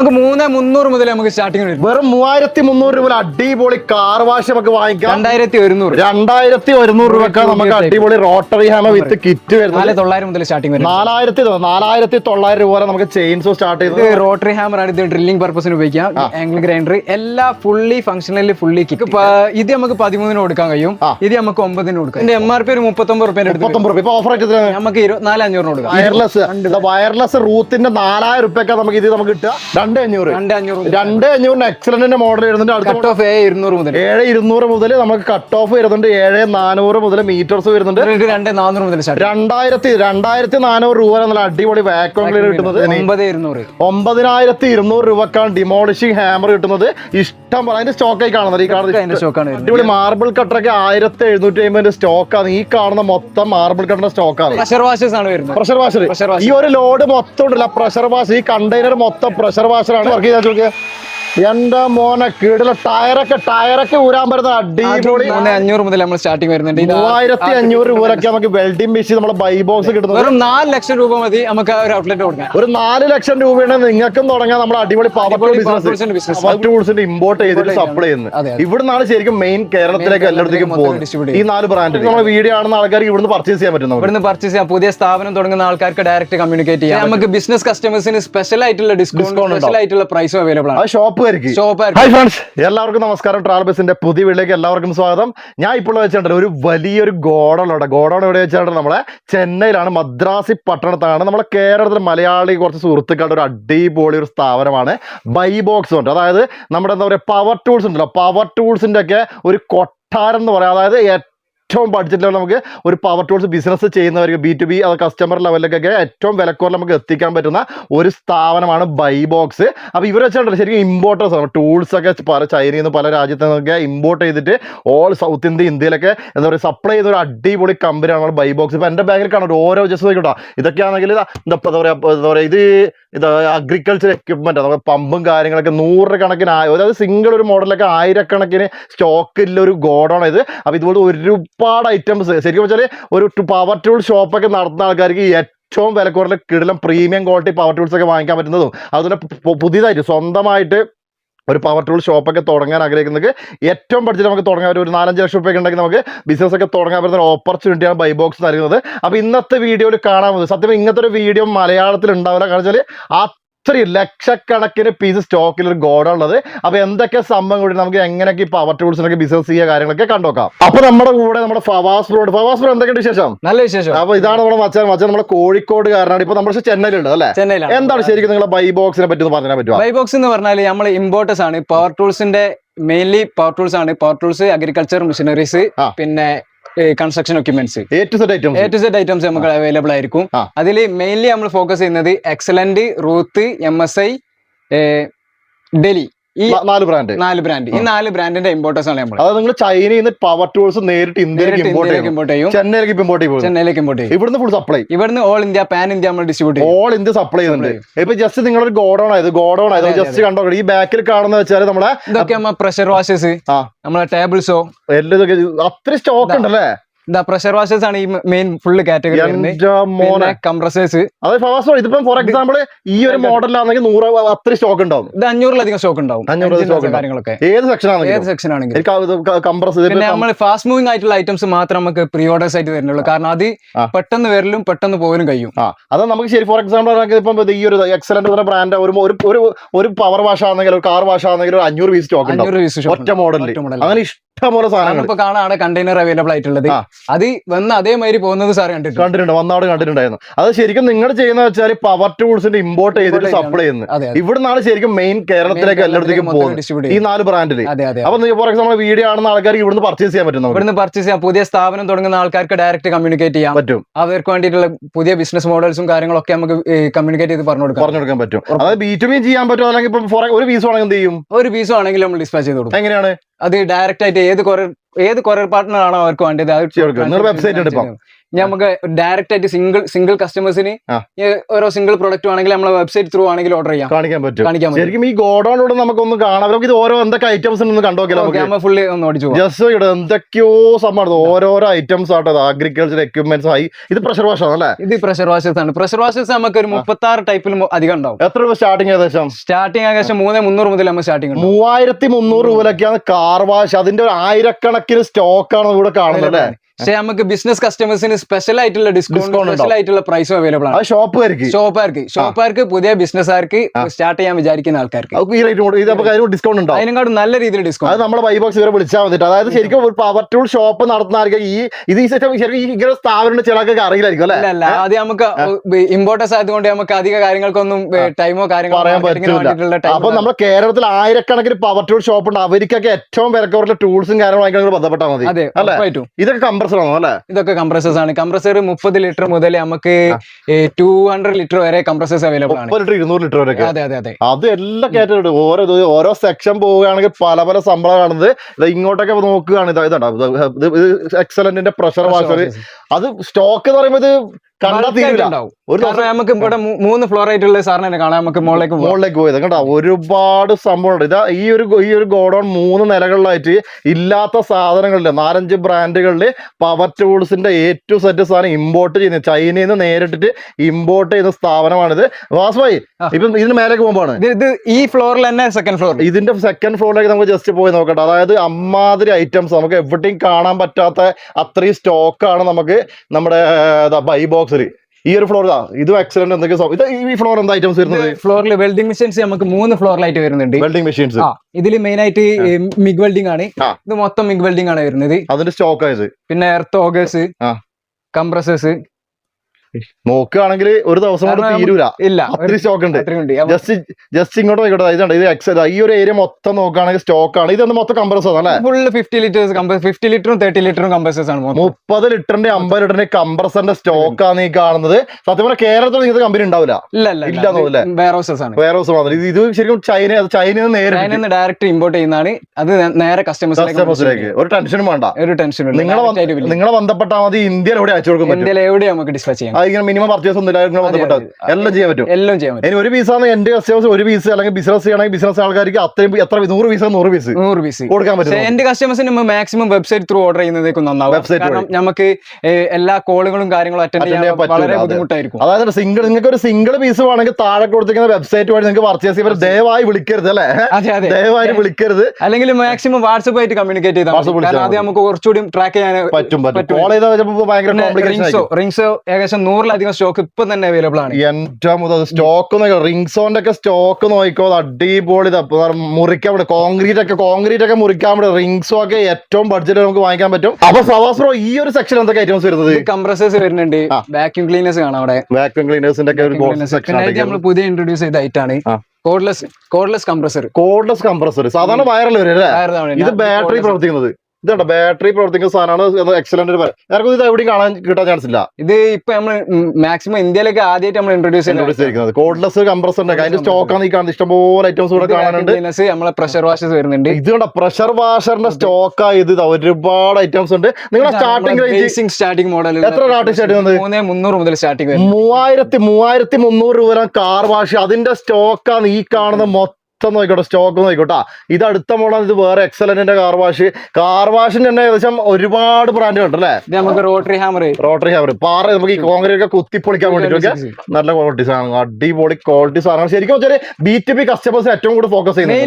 നമുക്ക് മൂന്ന് മുന്നൂറ് മുതൽ നമുക്ക് സ്റ്റാർട്ടിങ് വരും. വെറും മൂവായിരത്തി മുന്നൂറ് രൂപ അടിപൊളി കാർ വാഷ് നമുക്ക് വാങ്ങിക്കാം. രണ്ടായിരത്തി ഒരുന്നൂറ്. രണ്ടായിരത്തി ഒരുന്നൂറ് രൂപക്ക് നമുക്ക് അടിപൊളി റോട്ടറി ഹാമ വിത്ത് കിറ്റ് നാല് വരുന്നത്. തൊള്ളായിരം മുതൽ സ്റ്റാർട്ടിംഗ് വരും. നാലായിരത്തി നാലായിരത്തി തൊള്ളായിരം രൂപ വരെ നമുക്ക് ചെയിൻസോ സ്റ്റാർട്ട് ചെയ്ത് റോട്ടറി ഹാമർ ആണ്. ഇത് ഡ്രില്ലിംഗ് പർപ്പസിന് ഉപയോഗിക്കാം. ആംഗിൾ ഗ്രൈൻഡർ എല്ലാ ഫുള്ളി ഫംഗ്ഷനലി ഫുള്ളി കിക്ക് ഇത് നമുക്ക് പതിമൂന്നിന് കൊടുക്കാൻ കഴിയും. ഇത് നമുക്ക് ഒമ്പതിന് കൊടുക്കാം. എം ആർ പി ഒരു മുപ്പത്തൊമ്പത് റുപ്യ മുപ്പത്തൊമ്പത് രൂപ ഇപ്പൊ ഓഫർ നമുക്ക് ഇരുപത്തിനാല് അഞ്ഞൂറിന് കൊടുക്കാം. വയർലെസ് വയർലെസ് റൂത്തിന്റെ നാലായിരം റുപ്യൊക്കെ നമുക്ക് ഇത് നമുക്ക് കിട്ടുക. രണ്ട് അഞ്ഞൂറ്. രണ്ട് അഞ്ഞൂറ് രണ്ട് അഞ്ഞൂറിന് എക്സലന്റിന്റെ മോഡൽ വരുന്നുണ്ട്. കട്ട് ഓഫ് ഏ ഇരുന്നൂറ് മുതൽ. ഏഴ് ഇരുന്നൂറ് മുതൽ നമുക്ക് കട്ട് ഓഫ് വരുന്നുണ്ട്. ഏഴ് നാനൂറ് മുതൽ മീറ്റേഴ്സ് വരുന്നുണ്ട്. രണ്ട് നാനൂറ് മുതൽ രണ്ടായിരത്തി രണ്ടായിരത്തി നാനൂറ് രൂപ എന്നുള്ള അടിപൊളി വാക്വം ക്ലീനർ കിട്ടുന്നത്. ഒമ്പത് ഇരുന്നൂറ്. ഒമ്പതിനായിരത്തി ഇരുന്നൂറ് രൂപക്കാണ് ഡിമോളിഷിംഗ് ഹാമർ കിട്ടുന്നത്. ഇഷ്ടം പോലെ അതിന്റെ സ്റ്റോക്കായി കാണുന്നത് ഈ കാണുന്നത് സ്റ്റോക്കാണ് അടിപൊളി മാർബിൾ കട്ടറൊക്കെ ആയിരത്തി എഴുന്നൂറ്റി അമ്പതിന്റെ സ്റ്റോക്കാണ് ഈ കാണുന്ന മൊത്തം മാർബിൾ കട്ടറിന്റെ സ്റ്റോക്കാണ് പ്രഷർ വാഷസ് ആണ് വരുന്നത്. പ്രഷർ വാഷർ ഈ ഒരു ലോഡ് മൊത്തം ഉണ്ടല്ല. പ്രഷർ വാഷ് ഈ കണ്ടെയ്നർ മൊത്തം പ്രഷർ വാഷറാണ് വർക്ക് ചെയ്താൽ നോക്കിയാ എന്റെ മോനെ? കീടിലെ ടയറൊക്കെ ടയറൊക്കെ ഊരാൻ പറ്റുന്ന അടിപൊളി അഞ്ഞൂറ് മുതൽ നമ്മൾ സ്റ്റാർട്ടിംഗ് വരുന്നുണ്ട്. മൂവായിരത്തി അഞ്ഞൂറ് രൂപയൊക്കെ നമുക്ക് വെൽഡിംഗ് മെഷീൻ നമ്മുടെ ബൈ ബോക്സ് കിട്ടുന്നത്. ഒരു നാല് ലക്ഷം രൂപ മതി നമുക്ക് ഒരു ഔട്ട്ലെറ്റ് കൊടുക്കാം. ഒരു നാല് ലക്ഷം രൂപയാണ് നിങ്ങൾക്കും തുടങ്ങാൻ നമ്മുടെ അടിപൊളി പവർ ബിസിനസ്. ടൂൾസിന്റെ ഇമ്പോർട്ട് ചെയ്തിട്ട് സപ്ലൈ ചെയ്യുന്നത്. ഇവിടെ നിന്നാണ് ഇവിടുന്നാണ് ശരിക്കും മെയിൻ കേരളത്തിലേക്ക് എല്ലായിടത്തേക്കും പോകുന്നത്. ഈ നാല് ബ്രാൻഡ് നമ്മുടെ വീഡിയോ ആണെന്ന് ആൾക്കാർക്ക് ഇവിടുന്ന് പർച്ചേസ് ചെയ്യാൻ പറ്റുന്നത് ഇവിടുന്ന് പർച്ചേസ് ചെയ്യാം. പുതിയ സ്ഥാപനം തുടങ്ങുന്ന ആൾക്കാർക്ക് ഡയറക്റ്റ് കമ്മ്യൂണിക്കേറ്റ് ചെയ്യാം നമുക്ക് ബിസിനസ് കസ്റ്റമേഴ്സിന് സ്പെഷ്യൽ ആയിട്ടുള്ള ഡിസ്കൗണ്ട് സ്പെഷ്യൽ ആയിട്ടുള്ള പ്രൈസും അവൈലബിൾ ആണ്. ഷോപ്പ് ഹായ് ഫ്രണ്ട്സ് എല്ലാവർക്കും നമസ്കാരം. ട്രാവൽ ബസിന്റെ പുതിയ വീട്ടിലേക്ക് എല്ലാവർക്കും സ്വാഗതം. ഞാൻ ഇപ്പോൾ വെച്ചിട്ടുണ്ട് ഒരു വലിയൊരു ഗോഡൗൺ ഗോഡൗൺ എവിടെ വെച്ചിട്ടുണ്ട് നമ്മളെ ചെന്നൈയിലാണ് മദ്രാസി പട്ടണത്താണ്. നമ്മളെ കേരളത്തിലെ മലയാളി കുറച്ച് സുഹൃത്തുക്കളുടെ ഒരു അടിപൊളി ഒരു സ്ഥാപനമാണ് ബൈ ബോക്സ് ഉണ്ട് അതായത് നമ്മുടെ എന്താ പറയുക പവർ ടൂൾസ് ഉണ്ടല്ലോ. പവർ ടൂൾസിന്റെ ഒക്കെ ഒരു കൊട്ടാരം എന്ന് പറയാം. അതായത് ഏറ്റവും ബഡ്ജറ്റ് ലെവൽ നമുക്ക് ഒരു പവർ ടൂൾസ് ബിസിനസ് ചെയ്യുന്നവർക്ക് ബി ടു ബി അത് കസ്റ്റമർ ലെവലിലേക്കൊക്കെ ഏറ്റവും വിലക്കുറവ് നമുക്ക് എത്തിക്കാൻ പറ്റുന്ന ഒരു സ്ഥാപനമാണ് ബൈ ബോക്സ് അപ്പോൾ ഇവരെ വെച്ചാൽ ശരിക്കും ഇമ്പോർട്ടേഴ്സ് ആണ്. ടൂൾസ് ഒക്കെ പല ചൈനയിൽ നിന്ന് പല രാജ്യത്തു നിന്നൊക്കെ ഇമ്പോർട്ട് ചെയ്തിട്ട് ഓൾ സൗത്ത് ഇന്ത്യ ഇന്ത്യയിലൊക്കെ എന്താ പറയുക സപ്ലൈ ചെയ്ത ഒരു അടിപൊളി കമ്പനിയാണ് ബൈ ബോക്സ് ഇപ്പോൾ എന്റെ ബാങ്കിൽ കാണാം ഓരോ ജസ്റ്റ് നോക്കിട്ടോ ഇതൊക്കെയാണെങ്കിൽ എന്താ പറയുക എന്താ പറയുക ഇത് ഇത് അഗ്രികൾച്ചർ എക്യുപ്മെന്റ് നമ്മുടെ പമ്പും കാര്യങ്ങളൊക്കെ നൂറ് കണക്കിന് ആയോ അതായത് സിംഗിൾ ഒരു മോഡലൊക്കെ ആയിരക്കണക്കിന് സ്റ്റോക്കില്ല ഒരു ഗോഡാണ് ഇത്. അപ്പൊ ഇതുപോലെ ഒരുപാട് ഐറ്റംസ് ശരിക്കും വെച്ചാൽ ഒരു പവർ ടൂൾ ഷോപ്പൊക്കെ നടത്തുന്ന ആൾക്കാർക്ക് ഏറ്റവും വില കുറഞ്ഞ കിടിലം പ്രീമിയം ക്വാളിറ്റി പവർ ടൂൾസ് ഒക്കെ വാങ്ങിക്കാൻ പറ്റുന്നതും അതുപോലെ പുതിയതായിട്ട് സ്വന്തമായിട്ട് ഒരു പവർ ടൂൾ ഷോപ്പൊക്കെ തുടങ്ങാൻ ആഗ്രഹിക്കുന്നവർക്ക് ഏറ്റവും ബഡ്ജറ്റ് നമുക്ക് തുടങ്ങാൻ ഒരു നാലഞ്ച് ലക്ഷം രൂപയൊക്കെ ഉണ്ടെങ്കിൽ നമുക്ക് ബിസിനസ് ഒക്കെ തുടങ്ങാൻ പറ്റുന്ന ഓപ്പർച്യൂണിറ്റിയാണ് ബൈ ബോക്സ് നൽകുന്നത് അപ്പോൾ ഇന്നത്തെ വീഡിയോയിൽ കാണാൻ സത്യം ഇങ്ങനത്തെ ഒരു വീഡിയോ മലയാളത്തിൽ ഉണ്ടാവില്ല. കാരണം വെച്ചാൽ അത്രയും ലക്ഷക്കണക്കിന് പീസ് സ്റ്റോക്കിൽ ഒരു ഗോഡ ഉള്ളത്. അപ്പൊ എന്തൊക്കെ സംഭവം കൂടി നമുക്ക് എങ്ങനെയൊക്കെ പവർ ടൂൾസിനൊക്കെ ബിസിനസ് ചെയ്യുക കാര്യങ്ങളൊക്കെ കണ്ടോക്കാം അപ്പൊ നമ്മുടെ കൂടെ നമ്മുടെ ഫവാസ് ബ്രോഡ് ഫവാസ് ബ്രോ എന്തൊക്കെയുണ്ട് വിശേഷം? നല്ല വിശേഷം. അപ്പൊ ഇതാണ് നമ്മുടെ മച്ചാൻ. മച്ചാൻ നമ്മുടെ കോഴിക്കോട് കാരനാണ് ഇപ്പൊ നമ്മുടെ ചെന്നൈയിലുണ്ട് അല്ലെ? ചെന്നൈയിലാണ്. എന്താണ് ശരിക്കും നിങ്ങളെ ബൈ ബോക്സിനെ പറ്റി ഒന്ന് പറഞ്ഞാൽ പറ്റുമോ ബൈ ബോക്സ് എന്ന് പറഞ്ഞാൽ നമ്മൾ ഇമ്പോർട്ടേഴ്സ് ആണ്. പവർ ടൂൾസിന്റെ മെയിൻലി പവർ ടൂൾസ് ആണ്. പവർ ടൂൾസ് അഗ്രികൾച്ചർ മെഷീനറീസ് പിന്നെ construction equipments A to items A to Z items നമുക്ക് അവൈലബിൾ ആയിരിക്കും. അതിൽ മെയിൻലി നമ്മൾ ഫോക്കസ് ചെയ്യുന്നത് excellent Ruth M S I Deli ഈ നാല് ബ്രാൻഡ്. നാല് ബ്രാൻഡ്. ഈ നാല് ബ്രാൻഡിന്റെ ഇമ്പോർട്ടേഴ്സ് ആണ് നമ്മൾ അതായത് നിങ്ങൾ ചൈനയിൽ നിന്ന് പവർ ടൂൾസ് നേരിട്ട് ഇന്ത്യയിലേക്ക് ഇമ്പോർട്ട് ചെയ്യും ഇമ്പോർട്ട് ചെയ്യും. ചെന്നൈയിലേക്ക് ഇമ്പോർട്ട് ചെയ്യും. ചെന്നൈയിലേക്ക് ഇമ്പോർട്ട് ചെയ്യും. ഇവിടുന്ന് ഫുൾ സപ്ലൈ ഇവിടുന്ന് ഓൾ ഇന്ത്യ പാൻ ഇന്ത്യ നമ്മൾ ഡിസ്ട്രിബ്യൂട്ട് ചെയ്യും. ഓൾ ഇന്ത്യ സപ്ലൈ ചെയ്യുന്നുണ്ട്. ഇപ്പൊ ജസ്റ്റ് നിങ്ങളൊരു ഗോഡൌൺ ആയത് ഗോഡൌൺ ആയത്. ജസ്റ്റ് കണ്ടോ? ഈ ബാക്കിൽ കാണുന്ന വെച്ചാൽ നമ്മളെ ഇതൊക്കെ പ്രഷർ വാഷസ് ആ. നമ്മളെ ടേബിൾസോ എല്ലാം അത്രയും അത്ര സ്റ്റോക്ക് ഉണ്ടല്ലേ? ഇതാ പ്രഷർ വാഷേഴ്സ് ആണ് ഈ മെയിൻ ഫുള്ള് കാറ്റഗറി കംപ്രസേഴ്സ് ഇതിപ്പം ഫോർ എക്സാമ്പിൾ ഈ ഒരു മോഡലാണെങ്കിൽ നൂറ് അത്ര സ്റ്റോക്ക് ഉണ്ടാവും. ഇത് അഞ്ഞൂറിലധികം സ്റ്റോക്ക് ഉണ്ടാവും. കാര്യങ്ങളൊക്കെ. ഏത് സെക്ഷൻ ആണെങ്കിലും. ഏത് സെക്ഷൻ ആണെങ്കിലും. കംപ്രസ് പിന്നെ നമ്മൾ ഫാസ്റ്റ് മൂവിംഗ് ആയിട്ടുള്ള ഐറ്റംസ് മാത്രം നമുക്ക് പ്രീ ഓർഡേഴ്സ് ആയിട്ട് വരുന്നുള്ളൂ. കാരണം അത് പെട്ടെന്ന് വരലും പെട്ടെന്ന് പോകലും കഴിയും. അത് നമുക്ക് ശരി. ഫോർ എക്സാമ്പിൾ ഇപ്പം ഈ ഒരു എക്സലന്റ് ബ്രാൻഡ് ഒരു ഒരു ഒരു പവർ വാഷ് ആണെങ്കിലും ഒരു കാർ വാഷ് ആണെങ്കിലും അഞ്ഞൂറ് പീസ് സ്റ്റോക്ക് ഉണ്ടാവും. ഒറ്റ മോഡൽ അങ്ങനെ ഇഷ്ടംപോലെ സാധനങ്ങൾ. ഇപ്പൊ കാണാൻ കണ്ടെയ്നർ അവൈലബിൾ ആയിട്ടുള്ളത്. അത് വന്ന് അതേമാതിരി പോകുന്നത് സാർ കണ്ടിട്ടുണ്ട്. കണ്ടിട്ടുണ്ട്. കണ്ടിട്ടുണ്ടായിരുന്നു. അത് ശരിക്കും നിങ്ങൾ ചെയ്യുന്ന വെച്ചാൽ പവർ ടൂൾസിന്റെ ഇമ്പോർട്ട് ചെയ്തിട്ട് സപ്ലൈ ചെയ്യുന്നത്. ഇവിടെ നിന്നാണ് ഇവിടുന്നാണ് ശരിക്കും മെയിൻ കേരളത്തിലേക്ക് എല്ലായിടത്തേക്കും പോകുന്നത്. ഈ നാല് ബ്രാൻഡിൽ അപ്പൊ ഫോർ എക്സാമ്പിൾ വീഡിയോ ആണെന്ന് ആൾക്കാർക്ക് ഇവിടുന്ന് പർച്ചേസ് ചെയ്യാൻ പറ്റും ഇവിടുന്ന് പർച്ചേസ് ചെയ്യാം. പുതിയ സ്ഥാപനം തുടങ്ങുന്ന ആൾക്കാർക്ക് ഡയറക്റ്റ് കമ്മ്യൂണിക്കേറ്റ് ചെയ്യാൻ പറ്റും. അവർക്ക് വേണ്ടിയിട്ടുള്ള പുതിയ ബിസിനസ് മോഡൽസും കാര്യങ്ങളൊക്കെ നമുക്ക് കമ്മ്യൂണിക്കേറ്റ് ചെയ്ത് പറഞ്ഞു കൊടുക്കാം. പറഞ്ഞു കൊടുക്കാൻ പറ്റും. അതായത് ബി ടു ബി ചെയ്യാൻ പറ്റും അല്ലെങ്കിൽ ഒരു പീസ് ആണെങ്കിൽ എന്ത് ചെയ്യും? ഒരു പീസ് ആണെങ്കിലും നമ്മൾ ഡിസ്പാച്ച് ചെയ്ത് കൊടുക്കും. എങ്ങനെയാണ്? അത് ഡയറക്റ്റ് ആയിട്ട് ഏത് കൊറിയർ ഏത് കൊറിയർ പാർട്ട്ണർ ആണോ അവർക്ക് വേണ്ടത്? അത് വെബ്സൈറ്റ് നമുക്ക് ഡയറക്റ്റ് ആയിട്ട് സിംഗിൾ സിംഗിൾ കസ്റ്റമേഴ്സിന്. ഓരോ സിംഗിൾ പ്രൊഡക്റ്റ് ആണെങ്കിൽ നമ്മളെ വെബ്സൈറ്റ് ത്രൂ ആണെങ്കിൽ ഓർഡർ ചെയ്യാം. കാണിക്കാൻ പറ്റും. കാണിക്കാൻ പറ്റും. ശരിക്കും ഈ ഗോഡൌണിലൂടെ നമുക്കൊന്ന് കാണാം. നമുക്ക് ഇത് ഓരോ എന്തൊക്കെ ഐറ്റംസ് ഒന്ന് കണ്ടോക്കിയാൽ ഫുള്ളി ഒന്ന് ഓടിച്ചു ജസ്റ്റ് ഇവിടെ എന്തൊക്കെയോ സംഭവം ഓരോരോ ഐറ്റംസ് ആട്ടോ. അഗ്രികൾച്ചർ എക്യുപ്മെന്റ്സ് ആയി. ഇത് പ്രഷർ വാഷ് അല്ലേ? ഇത് പ്രഷർ വാഷേഴ്സ് ആണ്. പ്രഷർ വാഷേഴ്സ് നമുക്ക് ഒരു മുപ്പത്തി ആറ് ടൈപ്പിൽ അധികം ഉണ്ടാവും. എത്ര രൂപ സ്റ്റാർട്ടിങ് ഏകദേശം? സ്റ്റാർട്ടിംഗ് ഏകദേശം മൂന്ന് മുന്നൂറ് മുതൽ നമ്മൾ സ്റ്റാർട്ടിംഗ് മൂവായിരത്തി മുന്നൂറ് രൂപയിലൊക്കെയാണ് കാർ വാഷ് അതിന്റെ ഒരു ആയിരക്കണക്കിന് സ്റ്റോക്ക് ആണോ ഇവിടെ കാണുന്നത് അല്ലേ? പക്ഷെ നമുക്ക് ബിസിനസ് കസ്റ്റമേഴ്സിന് സ്പെഷ്യൽ ആയിട്ടുള്ള ഡിസ്കൗണ്ട്. സ്പെഷ്യൽ ആയിട്ടുള്ള പ്രൈസും അവൈലബിൾ ആണ്. ഷോപ്പുകാർക്ക് ഷോപ്പുകാർക്ക് ഷോപ്പുകാർക്ക് പുതിയ ബിസിനസ്സുകാർക്ക് സ്റ്റാർട്ട് ചെയ്യാൻ വിചാരിക്കുന്ന ആൾക്കാർക്ക്. ഇത് ഡിസ്കൗണ്ട് ഉണ്ടാവും അതിനെക്കാളും നല്ല രീതിയിൽ അത് നമ്മുടെ ബൈബോക്സ് ഇവരെ വിളിച്ചാൽ വന്നിട്ട് അതായത് ശരിക്കും ഒരു പവർ ടൂൾ ഷോപ്പ് നടത്തുന്ന ഈ ഇത് ഈ ശരിക്കും ഈ ഇങ്ങനെ സ്ഥാപനം ചിലക്കൊക്കെ അറിയില്ലായിരിക്കും അല്ലെ? അല്ല അത് നമുക്ക് ഇമ്പോർട്ടൻസ് ആയതുകൊണ്ട് നമുക്ക് അധിക കാര്യങ്ങൾക്കൊന്നും ടൈമോ കാര്യങ്ങളോ പറയാൻ പറ്റില്ല വേണ്ടിയിട്ടുള്ള അപ്പൊ നമ്മുടെ കേരളത്തിൽ ആയിരക്കണക്കിന് പവർ ടൂൾ ഷോപ്പ് ഉണ്ട്. അവർക്കൊക്കെ ഏറ്റവും വിലക്കുറവുള്ള ടൂൾസും കാര്യങ്ങളും ബന്ധപ്പെട്ടാൽ മതി. ഇതൊക്കെ അല്ലേ? ഇതൊക്കെ കംപ്രസർ ആണോ അല്ലെ? ഇതൊക്കെ കംപ്രസേഴ്സ് ആണ്. കംപ്രസർ മുപ്പത് ലിറ്റർ മുതൽ നമുക്ക് ടു ഹൺഡ്രഡ് ലിറ്റർ വരെ കംപ്രസേഴ്സ് അവൈലബിൾ ആണ്. ലിറ്റർ ഇരുന്നൂറ് ലിറ്റർ വരെ അതെ അതെ അതെ. അത് എല്ലാം കയറ്റിട്ടുണ്ട് ഓരോ ഓരോ സെക്ഷൻ പോവുകയാണെങ്കിൽ പല പല സംഭവം കാണുന്നത് ഇങ്ങോട്ടൊക്കെ നോക്കുകയാണ് ഇതാ ഇതുണ്ടോ? ഇത് ഇത് എക്സലന്റിന്റെ പ്രഷർ വാഷർ അത് സ്റ്റോക്ക് എന്ന് പറയുമ്പോൾ നമുക്ക് ഇവിടെ മൂന്ന് ഫ്ലോർ ആയിട്ടുള്ള സാറിനെ കാണാൻ കാണാം നമുക്ക് മുകളിലേക്ക് മുകളിലേക്ക് പോയത് കേട്ടോ ഒരുപാട് സംഭവമുണ്ട് ഇതാ ഈ ഒരു ഈ ഒരു ഗോഡൗൺ മൂന്ന് നിലകളിലായിട്ട് ഇല്ലാത്ത സാധനങ്ങളില്ല? നാലഞ്ച് ബ്രാൻഡുകളിൽ പവർ ടൂൾസിന്റെ എ ടു സെറ്റ് സാധനം ഇമ്പോർട്ട് ചെയ്യുന്നത് ചൈനയിൽ നിന്ന് നേരിട്ടിട്ട് ഇമ്പോർട്ട് ചെയ്യുന്ന സ്ഥാപനമാണിത്. വാസ്ഭായി ആ. ഇപ്പം ഇതിന് മേലേക്ക് പോകുമ്പോഴാണ്. ഇത് ഈ ഫ്ലോറിൽ തന്നെ സെക്കൻഡ് ഫ്ലോർ ഇതിന്റെ സെക്കൻഡ് ഫ്ലോറിലേക്ക് നമുക്ക് ജസ്റ്റ് പോയി നോക്കട്ടെ. അതായത് അമ്മാതിരി ഐറ്റംസ് നമുക്ക് എവിടെയും കാണാൻ പറ്റാത്ത അത്രയും സ്റ്റോക്കാണ് നമുക്ക് നമ്മുടെ ബൈ ബോക്സിൽ ഈ ഒരു ഫ്ലോർ ഇതാ. എക്സലന്റ് എന്തൊക്കെ ഇത് ഈ ഫ്ലോർ എന്താ ഐറ്റംസ് വരുന്നത്? ഫ്ലോറിൽ വെൽഡിംഗ് മെഷീൻസ് നമുക്ക് മൂന്ന് ഫ്ലോറിലായിട്ട് വരുന്നുണ്ട്. വെൽഡിംഗ് മെഷീൻസ് ഇതിൽ മെയിൻ ആയിട്ട് മിഗ് വെൽഡിംഗ് ആണ്. ഇത് മൊത്തം മിഗ് വെൽഡിംഗ് ആണ് വരുന്നത്. അതിന്റെ സ്റ്റോക്ക് ആയത് പിന്നെ എർത്ത് ഓഗേഴ്സ്. കംപ്രസേഴ്സ് നോക്കുകയാണെങ്കിൽ ഒരു ദിവസം കൊണ്ട് തീരൂല. ഇല്ല. അത്രയും സ്റ്റോക്ക് ഉണ്ട്. ജസ്റ്റ് ജസ്റ്റ് ഇങ്ങോട്ട് പോയിക്കോട്ടെ. ഇതുണ്ട്. ഇത് എക്സൽ ഈ ഒരു ഏരിയ മൊത്തം നോക്കുകയാണെങ്കിൽ സ്റ്റോക്ക് ആണ്. ഇതൊന്ന് മൊത്തം കംപ്രസർ അല്ലേ? ഫുള്ള് ഫിഫ്റ്റി ലിറ്റേഴ്സ് ഫിഫ്റ്റി ലിറ്ററും തേർട്ടി ലിറ്ററും കമ്പ്രസേഴ്സ് ആണ് മുപ്പത് ലിറ്ററിന്റെ അമ്പത് ലിറ്ററിന്റെ കമ്പ്രസറിന്റെ സ്റ്റോക്ക് ആണ് ഈ കാണുന്നത്. സത്യം പറഞ്ഞാൽ കേരളത്തിൽ ഇങ്ങനത്തെ കമ്പനി ഉണ്ടാവില്ല. ഇല്ല ഹൗസസ് ആണ്. ഇത് ശരിക്കും ചൈന ചൈനയിൽ നിന്ന് നേരെ ഡയറക്റ്റ് ഇമ്പോർട്ട് ചെയ്യുന്നതാണ്. അത് നേരെ കസ്റ്റമേഴ്സിലേക്ക് ഒരു ടെൻഷനും വേണ്ട. ഒരു ടെൻഷനും നിങ്ങളെ നിങ്ങളെ ബന്ധപ്പെട്ടാൽ മതി. ഇന്ത്യയിൽ എവിടെ അയച്ചു കൊടുക്കും ഇന്ത്യയിൽ എവിടെ നമുക്ക് ഡിസ്പാച്ച് ചെയ്യാം ഇങ്ങനെ മിനിമം പർച്ചേസ് ഒന്നും ഇല്ല നിങ്ങളെ അതെ, ബന്ധപ്പെട്ടാൽ അതെ. എല്ലാം ചെയ്യാൻ പറ്റും. എല്ലാം ചെയ്യാൻ പറ്റും. ഇനി ഒരു പീസാണ് എന്റെ കസ്റ്റമേഴ്സ് ഒരു പീസ് അല്ലെങ്കിൽ ബിസിനസ് ചെയ്യണമെങ്കിൽ ബിസിനസ് ആൾക്കാർക്ക് അത്രയും എത്ര നൂറ് പീസ് നൂറ് പീസ് നൂറ് പീസ് കൊടുക്കാൻ പറ്റും എന്റെ കസ്റ്റമേഴ്സിന് മാക്സിമം വെബ്സൈറ്റ് ത്രൂ ഓർഡർ ചെയ്യുന്നതേക്കും നന്നാവും. വെബ്സൈറ്റ് നമുക്ക് എല്ലാ കോളുകളും കാര്യങ്ങളും അറ്റൻഡ് ചെയ്യാൻ ചെയ്യാൻ വളരെ ബുദ്ധിമുട്ടായിരിക്കും. അതായത് സിംഗിൾ നിങ്ങൾക്ക് ഒരു സിംഗിൾ പീസ് വേണമെങ്കിൽ താഴെ കൊടുത്തിരിക്കുന്ന വെബ്സൈറ്റ് വഴി നിങ്ങൾക്ക് പർച്ചേസ് ചെയ്യുമ്പോൾ ദയവായി വിളിക്കരുത് അല്ലേ? ദയവായി വിളിക്കരുത്. അല്ലെങ്കിൽ മാക്സിമം വാട്സപ്പ് ആയിട്ട് കമ്മ്യൂണിക്കേറ്റ് ചെയ്താൽ അത് നമുക്ക് കുറച്ചുകൂടി ട്രാക്ക് ചെയ്യാൻ പറ്റും റിങ്സോ റിങ്സോ ഏകദേശം നൂറിലധികം സ്റ്റോക്ക് ഇപ്പൊ തന്നെ അവൈലബിൾ ആണ്. എന്റെ മുതൽ സ്റ്റോക്ക് റിംഗ്സോന്റെ ഒക്കെ സ്റ്റോക്ക് നോക്കിക്കോ. അടിപൊളി മുറിക്കാൻ പറ്റും. കോൺക്രീറ്റ് ഒക്കെ കോൺക്രീറ്റ് ഒക്കെ മുറിക്കാൻ പറ്റും. റിങ്സോ ഒക്കെ ഏറ്റവും ബഡ്ജറ്റ് നമുക്ക് വാങ്ങിക്കാൻ പറ്റും. അപ്പൊ സവാസ് ബ്രോ ഈ ഒരു സെക്ഷൻ എന്തൊക്കെ ഐറ്റംസ് വരുന്നത്? കംപ്രസേഴ്സ് വരുന്നുണ്ട്. വാക്യൂം ക്ലീനേഴ്സ് കാണാം അവിടെ. വാക്യൂം ക്ലീനേഴ്സിന്റെ ഒക്കെ ഒരു സെക്ഷൻ നമ്മൾ പുതിയ ഇൻട്രൊഡ്യൂസ് ചെയ്ത ഐറ്റാണ്. Cordless cordless compressor cordless compressor സാധാരണ വയറൽ വരും അല്ലേ? ഇത് ബാറ്ററി പ്രവർത്തിക്കുന്നത്. ഇതുണ്ട്? ബാറ്ററി പ്രവർത്തിക്കുന്ന സാധനമാണ് എക്സലന്റ് ഒരു ഞാനൊക്കെ ഇത് എവിടെയും കാണാൻ കിട്ടാൻ ചാൻസ് ഇല്ല. ഇത് ഇപ്പൊ നമ്മൾ മാക്സിമം ഇന്ത്യയിലേക്ക് ആദ്യമായിട്ട് നമ്മൾ ഇൻട്രൊഡ്യൂസ് ചെയ്തിരിക്കുന്നത്. കോഡ്ലെസ് ഉണ്ട്. അതിന്റെ സ്റ്റോക്ക് ആണ് ഈ കാണുന്നത്. ഇഷ്ടംപോലെ ഐറ്റംസ് ഇവിടെ കാണാനുണ്ട്. നമ്മളെ പ്രഷർ വാഷസ് വരുന്നുണ്ട്. ഇത് കണ്ട? പ്രഷർ വാഷറിന്റെ സ്റ്റോക്ക് ആയത് ഒരുപാട് ഐറ്റംസ് ഉണ്ട്. നിങ്ങളുടെ സ്റ്റാർട്ടിംഗ് റേഞ്ച് സ്റ്റാർട്ടിംഗ് മോഡൽ എത്ര സ്റ്റാർട്ടിംഗ് സ്റ്റാർട്ടിംഗ് മൂന്ന് മൂന്നേ മുന്നൂറ് മുതൽ സ്റ്റാർട്ടിംഗ് മൂവായിരത്തി മൂവായിരത്തി മുന്നൂറ് രൂപ കാർ വാഷ് അതിന്റെ സ്റ്റോക്കാണ് ഈ കാണുന്ന മൊത്തം നോക്കിക്കോട്ടെ സ്റ്റോക്ക് നോക്കിക്കോട്ടെ ഇത് അടുത്ത മോഡൽ ഇത് വേറെ എക്സലന്റിന്റെ കാർ വാഷ് കാർ വാഷിന്റെ തന്നെ ഏകദേശം ഒരുപാട് ബ്രാൻഡുകൾ ഉണ്ട് അല്ലേ? നമുക്ക് റോട്ടറി ഹാമർ റോട്ടറി ഹാമർ പാറ നമുക്ക് ഈ കോൺക്രീറ്റ് ഒക്കെ കുത്തിപ്പൊളിക്കാൻ വേണ്ടിട്ടൊക്കെ നല്ല ക്വാളിറ്റി സാധനം അടിപൊളി ക്വാളിറ്റി സാധനം ശരിക്കും വെച്ചാൽ ബി ടു ബി കസ്റ്റമേഴ്സ് ഏറ്റവും കൂടുതൽ ഫോക്കസ് ചെയ്യുന്നത്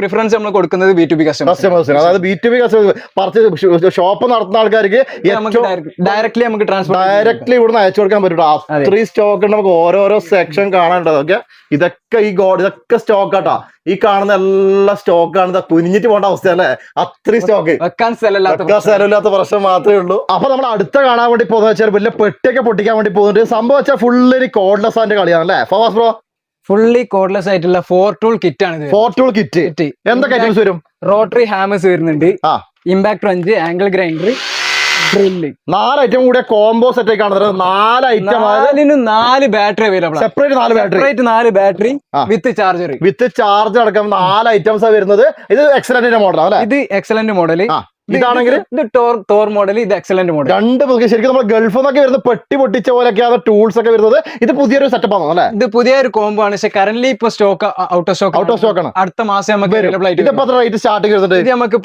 പ്രിഫറൻസ് നമ്മൾ കൊടുക്കുന്നത് ബി ടു ബി കസ്റ്റമേഴ്സ് കസ്റ്റമേഴ്സിന് അതായത് B to B customers purchase shop നടത്തുന്ന ആൾക്കാർക്ക് ഡയറക്ട് ഡയറക്ട്ലി നമുക്ക് ട്രാൻസ്ഫർ ഡയറക്ട്ലി ഇവിടുന്ന് അയച്ചു കൊടുക്കാൻ പറ്റും അത്രയും സ്റ്റോക്ക് നമുക്ക് ഓരോരോ സെക്ഷൻ കാണാനുണ്ട് ഓക്കെ ഇതൊക്കെ ഈ ഗോഡ് ഇതൊക്കെ സ്റ്റോക്ക് ആട്ടാ. ഈ കാണുന്ന എല്ലാ സ്റ്റോക്കാണ് കുനിഞ്ഞിട്ട് പോകേണ്ട അവസ്ഥ അല്ലേ? അത്രയും സ്റ്റോക്ക് വെക്കാൻ സ്ഥലമില്ലാത്ത പ്രശ്നം. മാത്രമേ ഉള്ളൂ. അപ്പൊ നമ്മൾ അടുത്ത കാണാൻ വേണ്ടി പോകുന്ന വെച്ചാൽ വലിയ പെട്ടിയൊക്കെ പൊട്ടിക്കാൻ വേണ്ടി പോകുന്നുണ്ട്. സംഭവം വെച്ചാൽ ഫുള്ള് ഒരു കോഡ്ലെസ് ആൻഡ് കളിയാണ് അല്ലേ? ഫവാസ് ബ്രോ? ഫുള്ളി കോഡ്ലെസ് ആയിട്ടുള്ള ഫോർ ടൂൾ കിറ്റ് ആണ് ഫോർ ടൂൾ കിറ്റ് എന്തൊക്കെ ഐറ്റംസ് വരും? റോട്ടറി ഹാമേഴ്സ് വരുന്നുണ്ട്. ആ. ഇമ്പാക്ട് വഞ്ച് ആംഗിൾ ഗ്രൈൻഡർ നാല് ഐറ്റം കൂടെ കോംബോ സെറ്റ് ആയി കാണുന്നത്. നാല് ഐറ്റം നാലിന് നാല് ബാറ്ററി അവൈലബിൾ സെപ്പറേറ്റ് നാല് ബാറ്ററി സെപ്പറേറ്റ് നാല് battery with charger with charge അടക്കം നാല് ഐറ്റംസ് വരുന്നത്. ഇത് എക്സലന്റ് മോഡൽ ഇത് എക്സലന്റ് മോഡൽ. ഇതാണെങ്കിൽ ഇത് ടോർ ടോർ മോഡൽ ഇത് എക്സലന്റ് മോഡൽ രണ്ട് ശരിക്കും നമ്മൾ ഗൾഫ് എന്നൊക്കെ വരുന്ന പെട്ടി പൊട്ടിച്ച പോലെയൊക്കെയാണ് ടൂൾസ് ഒക്കെ വരുന്നത്. ഇത് പുതിയൊരു സെറ്റപ്പ് ആണോ അല്ലേ? ഇത് പുതിയൊരു കോംബോ ആണ്. പക്ഷെ കറന്റ് ഇപ്പൊ stock out of stock out of stock ആണ്. അടുത്ത മാസം നമുക്ക്. അവൈലബിൾ ആയിട്ട് ഇതിപ്പോ റേറ്റ് സ്റ്റാർട്ട് വരുന്നുണ്ട് ഇത് നമുക്ക്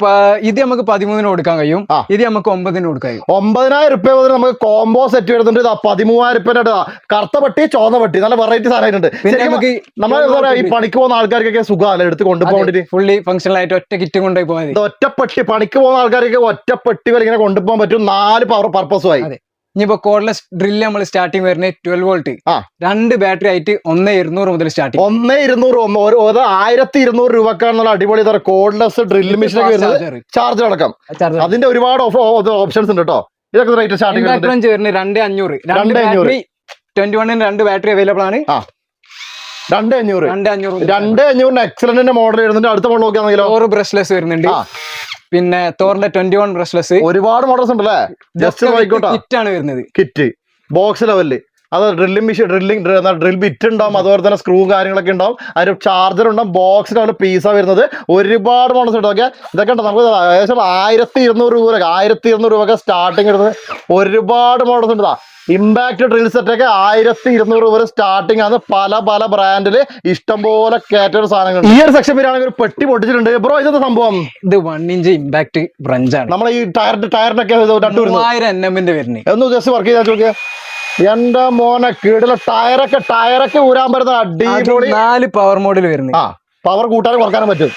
ഇത് നമുക്ക് പതിമൂന്നിന് കൊടുക്കാൻ കഴിയും. ഇത് നമുക്ക് ഒമ്പതിന് കൊടുക്കാൻ കഴിയും. ഒമ്പതിനായിരം റുപ്യ മുതൽ നമുക്ക് കോംബോ സെറ്റ് വരുന്നുണ്ട്. ഇതാ പതിമൂവായിരം റുപ്യ കറുത്ത പട്ടി ചോന്ന പട്ടി. നല്ല വെറൈറ്റി സാധനമായിട്ടുണ്ട് പിന്നെ നമുക്ക് നമ്മൾ ഈ പണിക്ക് പോകുന്ന ആൾക്കാർക്കൊക്കെ സുഖമല്ല? എടുത്ത് കൊണ്ടുപോകേണ്ടി ഫുള്ളി ഫംഗ്ഷനിലായിട്ട് ആയിട്ട് ഒറ്റ കിറ്റ് കൊണ്ടുപോയി പോകാൻ ഒറ്റ പട്ടി പണിക്ക് പോകുന്ന ആൾക്കാർക്ക് ഒറ്റപ്പെട്ടി ഇങ്ങനെ കൊണ്ടുപോകാൻ പറ്റും. നാല് പവർ പർപ്പസുമായി ആയി ഇനിയിപ്പോ കോഡ്ലെസ് ഡ്രില്ല് നമ്മൾ സ്റ്റാർട്ടിങ് വരുന്നത് ട്വൽവ് വോൾട്ട് ആ. രണ്ട് ബാറ്ററി ആയിട്ട് ഒന്ന് ഇരുന്നൂറ് മുതൽ സ്റ്റാർട്ടിങ് ഒന്നേ ഇരുന്നൂറ് ഒന്ന് ഒരു ഒരു ആയിരത്തി ഇരുന്നൂറ് രൂപക്കാണെന്നുള്ള അടിപൊളി കോഡ്ലെസ് ഡ്രിൽ മെഷീൻ ഒക്കെ വരുന്നത്. ചാർജ് അടക്കം. അതിന്റെ ഒരുപാട് ഓപ്ഷൻസ് ഉണ്ട് കേട്ടോ ഇതൊക്കെ റേറ്റ് സ്റ്റാർട്ടിംഗ് വരുന്നത് രണ്ട് അഞ്ഞൂറ്. രണ്ട് അഞ്ഞൂറ്. ബാറ്ററി ട്വന്റി വണ്ണിന് രണ്ട് ബാറ്ററി അവൈലബിൾ ആണ്. രണ്ട് അഞ്ഞൂറ്. രണ്ട് അഞ്ഞൂറ് രണ്ട് അഞ്ഞൂറിന് എക്സലന്റ് മോഡൽ വരുന്നുണ്ട്. അടുത്ത മോഡൽ നോക്കിയാണെങ്കിലോ ഒരു ബ്രഷ്ലെസ് വരുന്നുണ്ട്. പിന്നെ തോറിന്റെ ട്വന്റി വൺ ബ്രഷ്ലെസ് ഒരുപാട് മോഡൽസ് ഉണ്ടല്ലേ? ജസ്റ്റ് നോക്കിക്കോട്ടോ കിറ്റ് ആണ് വരുന്നത്. കിറ്റ് ബോക്സ് ലെവലിൽ അത് drilling machine drilling drill bit ഉണ്ടാവും. അതുപോലെ തന്നെ സ്ക്രൂ കാര്യങ്ങളൊക്കെ ഉണ്ടാവും. അതിന് ചാർജർ ഉണ്ടാവും. ബോക്സ് ലെവൽ പീസാണ് വരുന്നത്. ഒരുപാട് മോഡൽസ് ഉണ്ട്. ഓക്കെ ഇതൊക്കെ ഉണ്ട്. നമുക്ക് ഏകദേശം ആയിരത്തി ഇരുന്നൂറ് രൂപ ആയിരത്തി ഇരുന്നൂറ് രൂപ സ്റ്റാർട്ടിങ് എടുത്തത് ഒരുപാട് മോഡൽസ് ഉണ്ട്. ഇമ്പാക്ട് ഡ്രിൽ സെറ്റ് ഒക്കെ ആയിരത്തി ഇരുന്നൂറ് രൂപ സ്റ്റാർട്ടിംഗ് ആണ്. പല പല ബ്രാൻഡിൽ ഇഷ്ടംപോലെ കാറ്റഗറി സാധനങ്ങൾ ഈ ഒരു സെക്ഷൻ വരികയാണെങ്കിൽ ഒരു പെട്ടി പൊട്ടിച്ചിട്ടുണ്ട്. ബ്രോ ഇതെന്താ സംഭവം? ഇത് വൺ ഇഞ്ച് ഇമ്പാക്ട് ബ്രഞ്ചാണ് നമ്മളെ ഈ ടയറിന്റെ ടയറിനൊക്കെ മൂവായിരം എൻ എമ്മിന്റെ വരുന്നത് ഒന്ന് ജസ്റ്റ് വർക്ക് ചെയ്താൽ നോക്കിയാ. എന്റെ മോനെ കീടിലെ ടയറൊക്കെ ടയറൊക്കെ ഊരാൻ പറ്റുന്ന അടിപൊളി നാല് പവർ മോഡിൽ വരുന്നത് ആ പവർ കൂട്ടാനും കുറക്കാനും പറ്റും.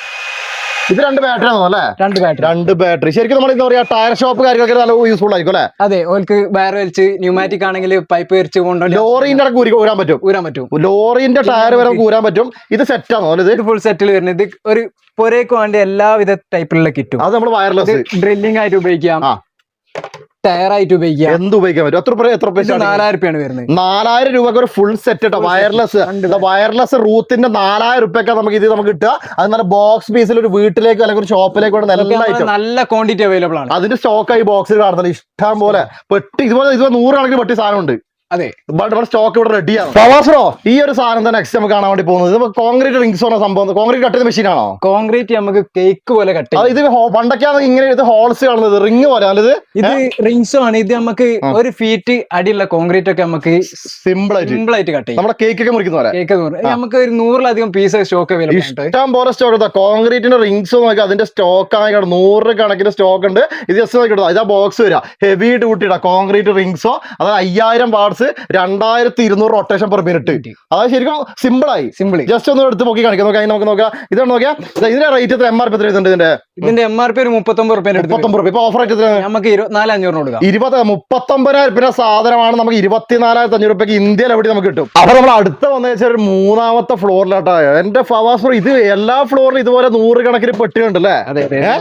ഇത് രണ്ട് ബാറ്ററി ആണോ അല്ലേ? രണ്ട് ബാറ്ററി രണ്ട് ബാറ്ററി ശരിക്കും നമ്മൾ എന്താ പറയാ ടയർ ഷോപ്പ് കാര്യങ്ങളൊക്കെ നല്ല യൂസ്ഫുൾ ആയിരിക്കും അല്ലേ? അതെ ഓൾക്ക് വയർ വലിച്ച് ന്യൂമാറ്റിക് ആണെങ്കിൽ പൈപ്പ് വലിച്ച് കൊണ്ടുപോയി ലോറിന്റെ ഇടയ്ക്ക് ഊരി ഊരാൻ പറ്റും. ഊരാൻ പറ്റും. ലോറിന്റെ ടയർ വരെ ഊരാൻ പറ്റും. ഇത് സെറ്റ് ആണോ ഇത്? ഫുൾ സെറ്റിൽ വരുന്നത്. ഇത് ഒരു പൊരേക്ക് വേണ്ടി എല്ലാവിധ ടൈപ്പിലുള്ള കിറ്റും. അത് നമ്മൾ വയർലെസ് ഡ്രില്ലിംഗ് ആയിട്ട് ഉപയോഗിക്കാം. ആയിട്ട് ഉപയോഗിക്കാം. എന്ത് ഉപയോഗിക്കാൻ പറ്റും? എത്ര എത്ര നാലായിരം രൂപയാണ് വരുന്നത്. നാലായിരം രൂപക്ക് ഒരു ഫുൾ സെറ്റ് കേട്ടോ വയർലെസ് വയർലെസ് റൂത്തിന്റെ നാലായിരം രൂപയൊക്കെ നമുക്ക് ഇത് നമുക്ക് കിട്ടുക. അത് നല്ല ബോക്സ് പീസിൽ ഒരു വീട്ടിലേക്ക് അല്ലെങ്കിൽ ഒരു ഷോപ്പിലേക്ക് നല്ല നല്ല ക്വാണ്ടിറ്റി അവൈലബിൾ ആണ്. അതിന്റെ സ്റ്റോക്കായി ബോക്സിൽ കാണുന്നത് ഇഷ്ടം പോലെ. പെട്ടി ഇതുപോലെ ഇതുപോലെ നൂറുകണക്കിന് പെട്ടി സാധനം അതെ. സ്റ്റോക്ക് ഇവിടെ റെഡിയാണ് പ്രവാസറോ ഈ ഒരു സാധനം തന്നെ നെക്സ്റ്റ് നമുക്ക് കാണാൻ വേണ്ടി പോകുന്നത്. ഇത് കോൺക്രീറ്റ് റിങ്സ് പറഞ്ഞ സംഭവം കോൺക്രീറ്റ് കട്ട് ചെയ്ത മെഷീൻ ആണോ? കോൺക്രീറ്റ് നമുക്ക് കേക്ക് പോലെ കട്ട് ഇത് പണ്ടൊക്കെയാണ് ഇങ്ങനെ ഇത് ഹോൾസ് കാണുന്നത് റിങ് പോലെ അല്ലത് ഇത്. റിങ്സ് ആണ്. ഇത് നമുക്ക് ഒരു ഫീറ്റ് അടിയുള്ള കോൺക്രീറ്റ് ഒക്കെ നമുക്ക് സിമ്പിൾ ആയിട്ട്. സിമ്പിൾ ആയിട്ട് കട്ട് ചെയ്യും. നമ്മുടെ കേക്ക് ഒക്കെ മുറിക്കുന്ന പോലെ. കേക്ക് നമുക്ക് ഒരു നൂറിലധികം പീസ് സ്റ്റോക്ക് ഇഷ്ടം പോലെ സ്റ്റോക്ക് കോൺക്രീറ്റിന്റെ റിങ്സ് നോക്കി അതിന്റെ സ്റ്റോക്ക് ആയി നൂറ് കണക്കിന് സ്റ്റോക്ക് ഉണ്ട്. ഇത് ജസ്റ്റ് നോക്കി ഇതാ ബോക്സ് വരിക. ഹെവി ഡ്യൂട്ടിയുടെ കോൺക്രീറ്റ് റിങ്സോ അതായത് അയ്യായിരം വാർഡ്സ് രണ്ടായിരത്തി ഇരുന്നൂറ് റൊട്ടേഷൻ പെർ മിനിറ്റ് അതായത് ശരിക്കും സിമ്പിൾ ആയി. സിമ്പിൾ ജസ്റ്റ് ഒന്ന് എടുത്ത് നോക്കി കാണിക്കാം. നോക്കാം നമുക്ക് നോക്കാം. ഇതാണ് നോക്കിയാ ഇതിന്റെ റേറ്റ് എത്ര? എം ആർ പി എത്ര ഇതിന്റെ? ഇതിന്റെ എം ആർ പി ഒരു മുപ്പത്തൊമ്പത് റുപ്യ മുപ്പത്തൊമ്പത് റുപ്യ. ഇപ്പൊ ഓഫർ ആയിട്ട് നമുക്ക് ഇരുപത്തിനാല് അഞ്ഞൂറ് കൊടുക്കാം. ഇരുപത് മുപ്പത്തൊമ്പതിനായിരം രൂപ സാധനമാണ് നമുക്ക് ഇരുപത്തിനാലായിരത്തി അഞ്ഞൂറ് രൂപയ്ക്ക് ഇന്ത്യയിൽ എവിടെ നമുക്ക് കിട്ടും? അപ്പൊ നമ്മൾ അടുത്ത വന്ന വെച്ചാൽ ഒരു മൂന്നാമത്തെ ഫ്ലോറിലാട്ടോ എന്റെ ഫവാസ് ഇത് എല്ലാ ഫ്ലോറിലും ഇതുപോലെ നൂറ് കണക്കിന് പെട്ടിയുണ്ട് അല്ലേ അതെ. ഏ?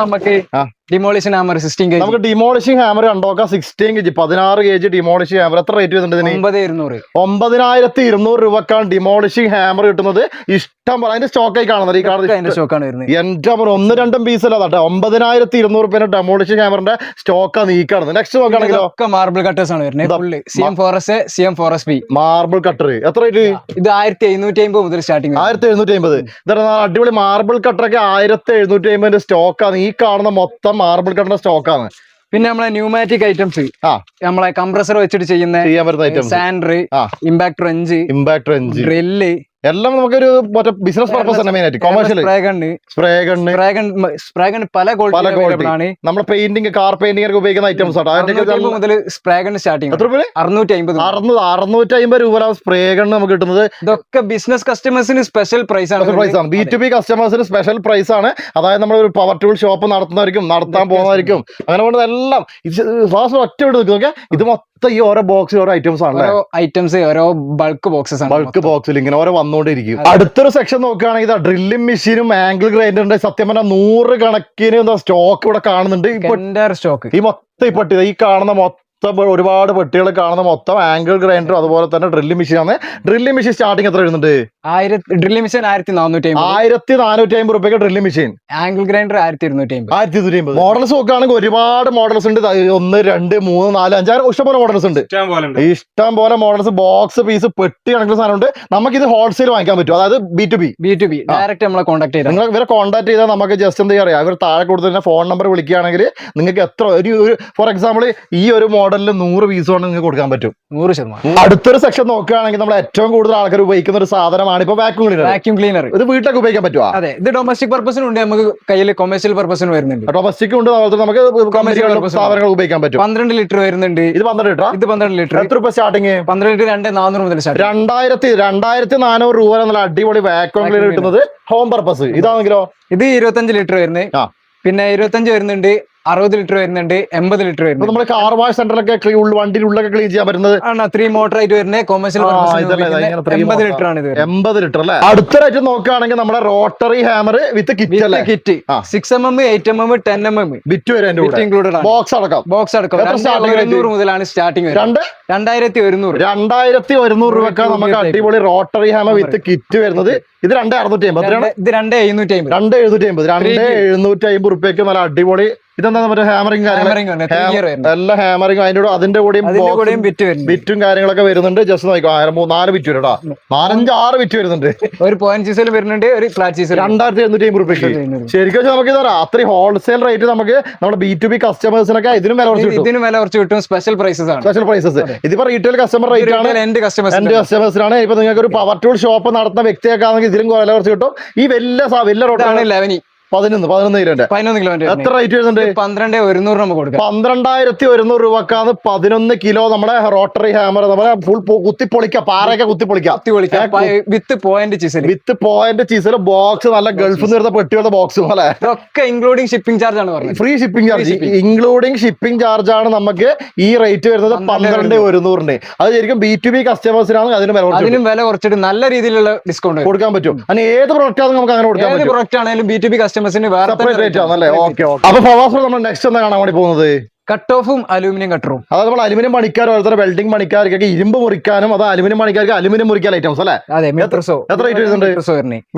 നമുക്ക് ആ. ഡിമോളിഷൻ ഹാമർ സിക്സ്റ്റീൻ കെ നമുക്ക് ഡിമോളിഷിംഗ് ഹാമർ കണ്ടോക്കാം സിക്സ്റ്റീൻ കെ ജി പതിനാറ് കെ ജി ഡിമോളിഷിംഗ് ഹാമർ എത്ര റേറ്റ് വരുന്നുണ്ട് ഒമ്പത് ഇരുന്നൂറ്. ഒമ്പതിനായിരത്തി ഇരുന്നൂറ് രൂപക്കാണ് ഡിമോളിഷിംഗ് ഹാമർ കിട്ടുന്നത്. ഇഷ്ടം പോലെ അതിന്റെ സ്റ്റോക്കായി കാണുന്നത്. ഈ കാണുന്നത് സ്റ്റോക്കാണ് വരുന്നത്. എന്റെ അമ്മ ഒന്ന് രണ്ടും പീസ് അല്ല കേട്ടോ. ഒമ്പതിനായിരത്തി ഇരുന്നൂറ് രൂപ ഡെമോളിഷിംഗ് ഹാമറിന്റെ സ്റ്റോക്കാണ് നീക്കാണ് നെക്സ്റ്റ് നോക്കുകയാണെങ്കിലോ? ഒക്കെ മാർബിൾ കട്ടേഴ്സ് ആണ് വരുന്നത്. C M four S C M four S P marble cutter എത്ര റേറ്റ് ഇത് ആയിരത്തി എഴുന്നൂറ്റി അമ്പത് മുതൽ സ്റ്റാർട്ടിംഗ് ആയിരത്തി എഴുന്നൂറ്റി അമ്പത് അടിപൊളി മാർബിൾ കട്ടറൊക്കെ ആയിരത്തി എഴുന്നൂറ്റി അമ്പതിന്റെ സ്റ്റോക്കാണ് ഈ കാണുന്ന മൊത്തം മാർബിൾ കട്ടറിന്റെ സ്റ്റോക്കാണ് പിന്നെ നമ്മളെ ന്യൂമാറ്റിക് ഐറ്റംസ് ആ. നമ്മളെ കംപ്രസർ വെച്ചിട്ട് ചെയ്യുന്ന സാൻഡ്രി sander. Impact wrench impact wrench drill എല്ലാം നമുക്കൊരു മറ്റേ ബിസിനസ് പർപ്പസ് തന്നെ മെയിൻ ആയിട്ട്. Commercial spray gun spray gun spray gun spray gun പല ക്വാളിറ്റി ആണ്. നമ്മുടെ പെയിന്റിങ് കാർ പെയിന്റിംഗ് ഒക്കെ ഉപയോഗിക്കുന്ന ഐറ്റംസ് ആണ് അതിന്റെ മുതൽ സ്പ്രേ ഗണ്ണ് സ്റ്റാർട്ടിംഗ് എത്ര രൂപ അറുന്നൂറ്റി അമ്പത് അറുന്നൂറ് അറുന്നൂറ്റി അമ്പത് രൂപ സ്പ്രേ ഗണ്ണ് നമുക്ക് കിട്ടുന്നത്. ഇതൊക്കെ ബിസിനസ് കസ്റ്റമേഴ്സിന് സ്പെഷ്യൽ പ്രൈസ് ആണ്. പ്രൈസ് ആണ്. ബി ടു ബി കസ്റ്റമേഴ്സിന് സ്പെഷ്യൽ പ്രൈസ് ആണ്. അതായത് നമ്മൾ ഒരു പവർ ടൂൾ ഷോപ്പ് നടത്തുന്നവർക്കും നടത്താൻ പോകുന്നവർക്കും അങ്ങനെ കൊണ്ട് എല്ലാം ഫാസ്റ്റ് ഒറ്റ വിട്ട് നിൽക്കുക ഇത് മൊത്തം ഈ ഓരോ ബോക്സിൽ ഓരോ ഐറ്റംസ് ആണ് ഐറ്റംസ് ഓരോ ബൾക്ക് ബോക്സസ് ആണ് ബൾക്ക് ബോക്സിൽ ഇങ്ങനെ ഓരോ വന്നുകൊണ്ടിരിക്കും. അടുത്തൊരു സെക്ഷൻ നോക്കുകയാണെങ്കിൽ ഡ്രില്ലിംഗ് മെഷീനും ആംഗിൾ ഗ്രൈൻഡറിന്റെ സത്യം പറഞ്ഞാൽ നൂറ് കണക്കിന് സ്റ്റോക്ക് ഇവിടെ കാണുന്നുണ്ട്. സ്റ്റോക്ക് ഈ മൊത്തം ഈ പട്ടി ഈ കാണുന്ന മൊത്തം മൊത്തം ഒരുപാട് പെട്ടികൾ കാണുന്ന മൊത്തം ആംഗിൾ ഗ്രൈൻഡറും അതുപോലെ തന്നെ ഡ്രില്ലിംഗ് മെഷീൻ ആണ്. ഡ്രില്ലിംഗ് മെഷീൻ സ്റ്റാർട്ടിംഗ് എത്ര വരുന്നുണ്ട്? ഡ്രില്ലിംഗ് മെഷീൻ ആയിരത്തി നാനൂറ്റി അമ്പത് ആയിരത്തി നാനൂറ്റി അമ്പത് റുപ്യക്ക് ഡ്രില്ലിംഗ് മെഷീൻ ആംഗിൾ ഗ്രൈൻഡർ ആയിരത്തി ഇരുന്നൂറ്റി അമ്പത് ആയിരത്തി ഇരുന്നൂറ്റി അമ്പത് മോഡൽസ് നോക്കുകയാണെങ്കിൽ ഒരുപാട് മോഡൽസ് ഉണ്ട്. ഒന്ന് രണ്ട് മൂന്ന് നാല് അഞ്ചാറ് ഇഷ്ടംപോലെ മോഡൽസ് ഉണ്ട്. ഇഷ്ടം പോലെ ഉണ്ട്. ഇഷ്ടം പോലെ മോഡൽസ് ബോക്സ് പീസ് പെട്ടി കണക്കുന്ന സാധനമുണ്ട് നമുക്ക് ഇത് ഹോൾസെയിൽ വാങ്ങിക്കാൻ പറ്റും. അതായത് B to B B to B direct നമ്മളെ കോൺടാക്ട് ചെയ്താൽ നിങ്ങൾ ഇവരെ കോൺടാക്ട് ചെയ്താൽ നമുക്ക് ജസ്റ്റ് എന്താ പറയാ ഇവർ താഴെ കൊടുത്തതിന്റെ ഫോൺ നമ്പർ വിളിക്കുകയാണെങ്കിൽ നിങ്ങൾക്ക് എത്ര ഒരു ഒരു ഫോർ എക്സാമ്പിൾ ഈ ഒരു മോഡലിൽ നൂറ് പീസ് കൊണ്ട് നിങ്ങൾക്ക് കൊടുക്കാൻ പറ്റും. നൂറ് ശതമാനം. അടുത്തൊരു സെക്ഷൻ നോക്കുകയാണെങ്കിൽ നമ്മൾ ഏറ്റവും കൂടുതൽ ആൾക്കാർ ഉപയോഗിക്കുന്ന ഒരു സാധനമാണ് ഇപ്പൊ വാക്യൂം ക്ലീനർ വാക്യൂം ക്ലീനർ ഇത് വീട്ടിലൊക്കെ ഉപയോഗിക്കാൻ പറ്റുമോ അതെ ഇത് ഡൊമസ്റ്റിക് പർപ്പസിനും ഉണ്ട്. നമുക്ക് കയ്യിൽ കൊമേഴ്സ്യൽ പർപ്പസിന് വരുന്നുണ്ട്. ഡൊമസ്റ്റിക് ഉണ്ട് അതുപോലെ തന്നെ നമുക്ക് കൊമേഴ്സ്യൽ സാധനങ്ങൾ ഉപയോഗിക്കാൻ പറ്റും. പന്ത്രണ്ട് ലിറ്റർ വരുന്നുണ്ട്. ഇത് പന്ത്രണ്ട് ലിറ്റർ ഇത് പന്ത്രണ്ട് ലിറ്റർ എത്ര രൂപ സ്റ്റാർട്ടിങ് പന്ത്രണ്ട് ലിറ്റർ രണ്ട് നാനൂറ് മുതൽ സ്റ്റാർട്ട് രണ്ടായിരത്തി രണ്ടായിരത്തി നാനൂറ് രൂപ എന്നുള്ള അടിപൊളി വാക്യൂം ക്ലീനർ കിട്ടുന്നത് ഹോം പർപ്പസ് ഇതാണെങ്കിലോ? ഇത് ഇരുപത്തഞ്ച് ലിറ്റർ വരുന്നത്. ആ. പിന്നെ ഇരുപത്തഞ്ച് വരുന്നുണ്ട് അറുപത് ലിറ്റർ വരുന്നുണ്ട് എൺപത് ലിറ്റർ വരുന്നുണ്ട്. നമ്മൾ കാർ വാഷ് സെന്ററിലൊക്കെ വണ്ടിയുടെ ഉള്ളൊക്കെ ക്ലീൻ ചെയ്യാൻ പറ്റുന്നത്? ആണോ ത്രീ മോട്ടർ ആയിട്ട് വരുന്നത് കൊമേഴ്സ്യൽ എൺപത്. ലിറ്റർ ആണ് ഇത് എൺപത് ലിറ്റർ അല്ലേ? അടുത്തതായിട്ട് നോക്കുകയാണെങ്കിൽ നമ്മുടെ റോട്ടറി ഹാമർ വിത്ത് കിറ്റ് അല്ലേ? Kit. Six M M eight M M ten M M bit വരെ ഇൻക്ലൂഡഡ് ആണ്. ബോക്സ് അടക്കം. ബോക്സ് അടക്കം? എഴുന്നൂറ് മുതലാണ് സ്റ്റാർട്ടിംഗ് രണ്ട്? രണ്ടായിരത്തി ഒരുന്നൂറ്. രണ്ടായിരത്തി ഒരുന്നൂറ് രൂപക്ക് നമുക്ക് അടിപൊളി റോട്ടറി ഹാമർ വിത്ത് കിറ്റ് വരുന്നത്. ഇത് രണ്ട് അറുന്നൂറ്റി അമ്പത്. ഇത് രണ്ട് എഴുന്നൂറ്റി അമ്പത്. രണ്ട് എഴുന്നൂറ്റി അമ്പത്. രണ്ട് എഴുന്നൂറ്റി അമ്പത് റുപ്യക്ക് നല്ല അടിപൊളി ഇതെന്താ മറ്റേ ഹാമറിംഗ് എല്ലാ ഹാമറിങ് അതിന്റെ കൂടെ അതിന്റെ കൂടെയും ബിറ്റ് കാര്യങ്ങളൊക്കെ വരുന്നുണ്ട്. ജസ്റ്റ് നോക്കിക്കോ ആയിരം നാല് ബിറ്റ് വരും നാലഞ്ച് ആറ് ബിറ്റ് വരുന്നുണ്ട്. ഒരു പോയിന്റ് സീസൽ വരുന്നുണ്ട് ഒരു ഫ്ലാറ്റ് സീസൽ രണ്ടായിരത്തി എഴുന്നൂറ്റി അമ്പത് റുപ്യക്ക്. ശരിക്കും നമുക്ക് ഇതാ അത്രയും ഹോൾസെയിൽ റേറ്റ് നമുക്ക് നമ്മുടെ ബി ടു ബി കസ്റ്റമേഴ്സിനൊക്കെ ഇതിനും വില കുറച്ച് കിട്ടും. ഇതിന് വില കുറച്ച് കിട്ടും. സ്പെഷ്യൽ പ്രൈസസ് ആണ്. സ്പെഷ്യൽ പ്രൈസസ് ഇതിപ്പോ റീറ്റെയിൽ കസ്റ്റമർ റേറ്റ് ആണ്. എന്റെ എന്റെ കസ്റ്റമേഴ്സ് കസ്റ്റമേഴ്സിനാണ് ഇപ്പൊ നിങ്ങൾക്ക് ഒരു പവർ ടൂൾ ഷോപ്പ് നടത്തുന്ന വ്യക്തിയൊക്കെ ആണെങ്കിൽ ഇതിലും വില കുറച്ച് കിട്ടും. ഈ വലിയ വലിയ റോഡാണ് ലെവനി പതിനൊന്ന് പതിനൊന്ന് കിലോന്റെ പതിനൊന്ന് കിലോമീറ്റർ എത്ര റേറ്റ് വരുന്നുണ്ട്? പന്ത്രണ്ട് ഒരുന്നൂറ് നമുക്ക് കൊടുക്കാം. പന്ത്രണ്ടായിരത്തി ഒരുന്നൂറ് രൂപക്കാണ് പതിനൊന്ന് കിലോ നമ്മുടെ റോട്ടറി ഹാമർ നമ്മുടെ ഫുൾ കുത്തിപ്പൊളിക്ക പാറയൊക്കെ കുത്തിപ്പൊളിക്കാം. With point chisel with point chisel box നല്ല ഗൾഫിൽ നിന്ന് വരുന്ന പെട്ടികളുടെ ബോക്സ് പോലെ. ഒക്കെ ഇൻക്ലൂഡിംഗ് ഷിപ്പിംഗ് ചാർജ് ആണ് പറഞ്ഞത്. Free shipping charge including shipping charge ആണ് നമുക്ക് ഈ റേറ്റ് വരുന്നത് പന്ത്രണ്ട് ഒരുന്നൂറിന്. അത് ശരിക്കും ബി ടു ബി കസ്റ്റമേഴ്സിനാണ് അതിന് വില അതിനും വില കുറച്ചിട്ട് നല്ല രീതിയിലുള്ള ഡിസ്കൗണ്ട് കൊടുക്കാൻ പറ്റും. അതിന് ഏത് പ്രൊഡക്റ്റ് നമുക്ക് അങ്ങനെ കൊടുക്കാൻ പറ്റും. പ്രൊഡക്റ്റ് ആണെങ്കിലും ബി ടു ബി കസ്റ്റമേഴ്സിന് വേറെ സെപ്പറേറ്റ് റേറ്റ് ആണല്ലേ? ഓക്കെ ഓക്കെ അപ്പൊ ഫവാസ് നമ്മൾ നെക്സ്റ്റ് എന്താ കാണാൻ വേണ്ടി പോകുന്നത്? കട്ട് ഓഫും അലൂമിനിയം കട്ടറും അതായത് നമ്മൾ അലുമിനിയം പണിക്കാർ ഓരോരുത്തർ വെൽഡിംഗ് പണിക്കാർക്കൊക്കെ ഇരുമ്പ് മുറിക്കാനും അത് അലുമിനിയം പണിക്കാർക്ക് അലുമിനിയം മുറിക്കാൻ ഐറ്റംസ് അല്ലേ? അതെ മീറ്റർസോ എത്ര റേറ്റ് വരുന്നുണ്ട്?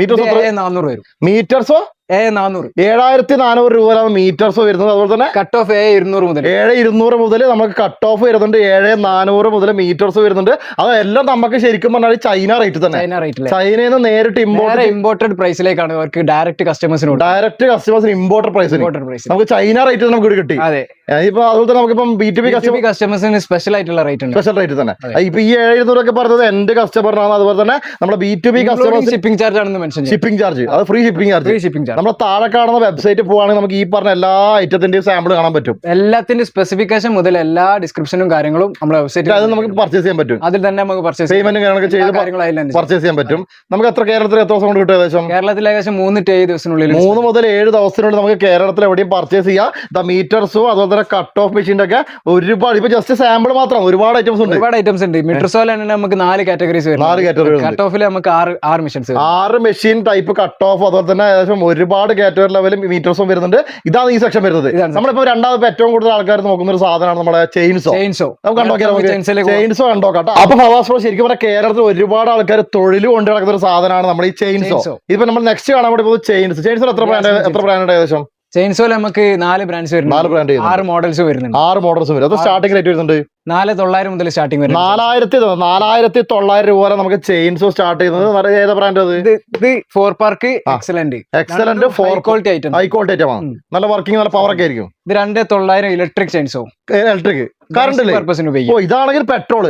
മീറ്റർസോ നാനൂറ് വരും. മീറ്റർസോ ഏ നാനൂറ്. ഏഴായിരത്തി നാനൂറ് രൂപയിലാണ് മീറ്റേഴ്സ് വരുന്നത്. അതുപോലെ തന്നെ കട്ട് ഓഫ് ഏ ഇരുന്നൂറ് മുതൽ. ഏഴ് ഇരുന്നൂറ് മുതൽ നമുക്ക് കട്ട് ഓഫ് വരുന്നുണ്ട്. ഏഴ് നാനൂറ് മുതൽ മീറ്റേഴ്സ് വരുന്നുണ്ട്. അതെല്ലാം നമുക്ക് ശരിക്കും പറഞ്ഞാൽ ചൈന റേറ്റ് തന്നെ. ചൈന റേറ്റിൽ ചൈനയിൽ നിന്ന് നേരിട്ട് ഇമ്പോർട്ട് ഇമ്പോർട്ടഡ് പ്രൈസിലേക്കാണ് അവർക്ക് ഡയറക്റ്റ് കസ്റ്റമേഴ്സിന് ഡയറക്റ്റ് കസ്റ്റമേഴ്സിന് ഇമ്പോർട്ടഡ് പ്രൈസ് ഇമ്പോർട്ടഡ് പ്രൈസ് നമുക്ക് ചൈന റേറ്റ് നമുക്ക് കിട്ടി. അതെ. ഇപ്പൊ അതുപോലെ തന്നെ നമുക്കിപ്പം ബി ടി പി കസ്റ്റമർ കസ്റ്റമേഴ്സിന് സ്പെഷ്യൽ ആയിട്ടുള്ള റേറ്റ് ഉണ്ട്. സ്പെഷ്യൽ റേറ്റ് തന്നെ. ഇപ്പൊ ഈ ഏഴ് ഇരുന്നൂറൊക്കെ പറഞ്ഞത് എന്റെ കസ്റ്റമറിനാണ് അതുപോലെ തന്നെ നമ്മുടെ B to B customers shipping charge ആണെന്ന് മെൻഷൻ ഷിപ്പിംഗ് ചാർജ് അത് free shipping charge free shipping charge നമ്മുടെ താഴെ കാണുന്ന വെബ്സൈറ്റ് പോവാണെങ്കിൽ നമുക്ക് ഈ പറഞ്ഞ എല്ലാ ഐറ്റത്തിന്റെയും സാമ്പിൾ കാണാൻ പറ്റും. എല്ലാത്തിന്റെ സ്പെസിഫിക്കേഷൻ മുതൽ എല്ലാ ഡിസ്ക്രിപ്ഷനും കാര്യങ്ങളും നമ്മുടെ അത് വെബ്സൈറ്റിൽ നമുക്ക് പർച്ചേസ് ചെയ്യാൻ പറ്റും. അതിൽ തന്നെ നമുക്ക് പർച്ചേസ് പേയ്മെന്റും കാര്യങ്ങളൊക്കെ ചെയ്ത് പർച്ചേസ് ചെയ്യാൻ പറ്റും. നമുക്ക് എത്ര കേരളത്തിൽ എത്ര ദിവസം കൊണ്ട് കിട്ടും ഏകദേശം? കേരളത്തിൽ ഏകദേശം മൂന്ന് ടു ഏഴ് ദിവസത്തിനുള്ളിൽ മൂന്ന് മുതൽ ഏഴ് ദിവസത്തിനുള്ളിൽ നമുക്ക് കേരളത്തിൽ എവിടെയും പർച്ചേസ് ചെയ്യാം. ദ മീറ്റർസോ അതുപോലെ തന്നെ കട്ട് ഓഫ് മെഷീന്റെ ഒക്കെ ഒരുപാട്. ഇപ്പൊ ജസ്റ്റ് സാമ്പിൾ മാത്രം ഒരുപാട് ഐറ്റംസ് ഉണ്ട്. ഒരുപാട് ഐറ്റംസ് ഉണ്ട്. മീറ്റർസോൽ തന്നെ നമുക്ക് നാല് കാറ്റഗറീസ് നാല് കാറ്റഗറി. കട്ട് ഓഫിൽ നമുക്ക് ആറ് ആറ് മെഷീൻസ് ആറ് മെഷീൻ ടൈപ്പ് കട്ട് ഓഫ് അതുപോലെ തന്നെ ഏകദേശം ഒരുപാട് കാറ്റഗറി ലെവലും മീറ്റേഴ്സും വരുന്നുണ്ട്. ഇതാണ് ഈ സെക്ഷൻ വരുന്നത്. നമ്മളിപ്പോ രണ്ടാമത്തെ ഏറ്റവും കൂടുതൽ ആൾക്കാർ നോക്കുന്ന ഒരു സാധനമാണ് നമ്മുടെ ചെയിൻസോ ചെയിൻസോ നമുക്ക് കണ്ടോക്കാം ചെയിൻസോ കണ്ടോക്കാം. അപ്പൊ ഫവാസ് പ്രോ ശരിക്കും പറഞ്ഞാൽ കേരളത്തിൽ ഒരുപാട് ആൾക്കാർ തൊഴിൽ കൊണ്ട് നടക്കുന്ന ഒരു സാധനമാണ് നമ്മൾ ഈ ചെയിൻസോ. ഇപ്പൊ നമ്മൾ നെക്സ്റ്റ് കാണാൻ വേണ്ടി പോകുന്നത് ചെയിൻസ് ചെയിൻസോ എത്ര ബ്രാൻഡ് എത്ര ബ്രാൻഡ് ഏകദേശം? ചെയിൻസോയിൽ നമുക്ക് നാല് ബ്രാൻഡ്സ് നാല് വരുന്നുണ്ട് ബ്രാൻഡ് ആറ് മോഡൽസ് വരുന്നുണ്ട്. ആറ് മോഡൽസ് വരും അത് സ്റ്റാർട്ടിംഗ് റേറ്റ് വരുന്നുണ്ട്? നാല് തൊള്ളായിരം മുതൽ സ്റ്റാർട്ടിംഗ് വരും നാലായിരത്തി നാലായിരത്തി തൊള്ളായിരം രൂപ വരെ നമുക്ക് ചെയിൻസോ സ്റ്റാർട്ട് ചെയ്യുന്നത്. ഏത് ബ്രാൻഡ് അത്? ഇത് four park excellent excellent four quality item high quality item ആണ് നല്ല വർക്കിംഗ് നല്ല പവർ ഒക്കെ ആയിരിക്കും. ഇത് രണ്ട് തൊള്ളായിരം ഇലക്ട്രിക് ചെയിൻസോ ഇലക്ട്രിക് കറണ്ട് പർപ്പസിന് ഉപയോഗിക്കും. ഇതാണെങ്കിൽ പെട്രോൾ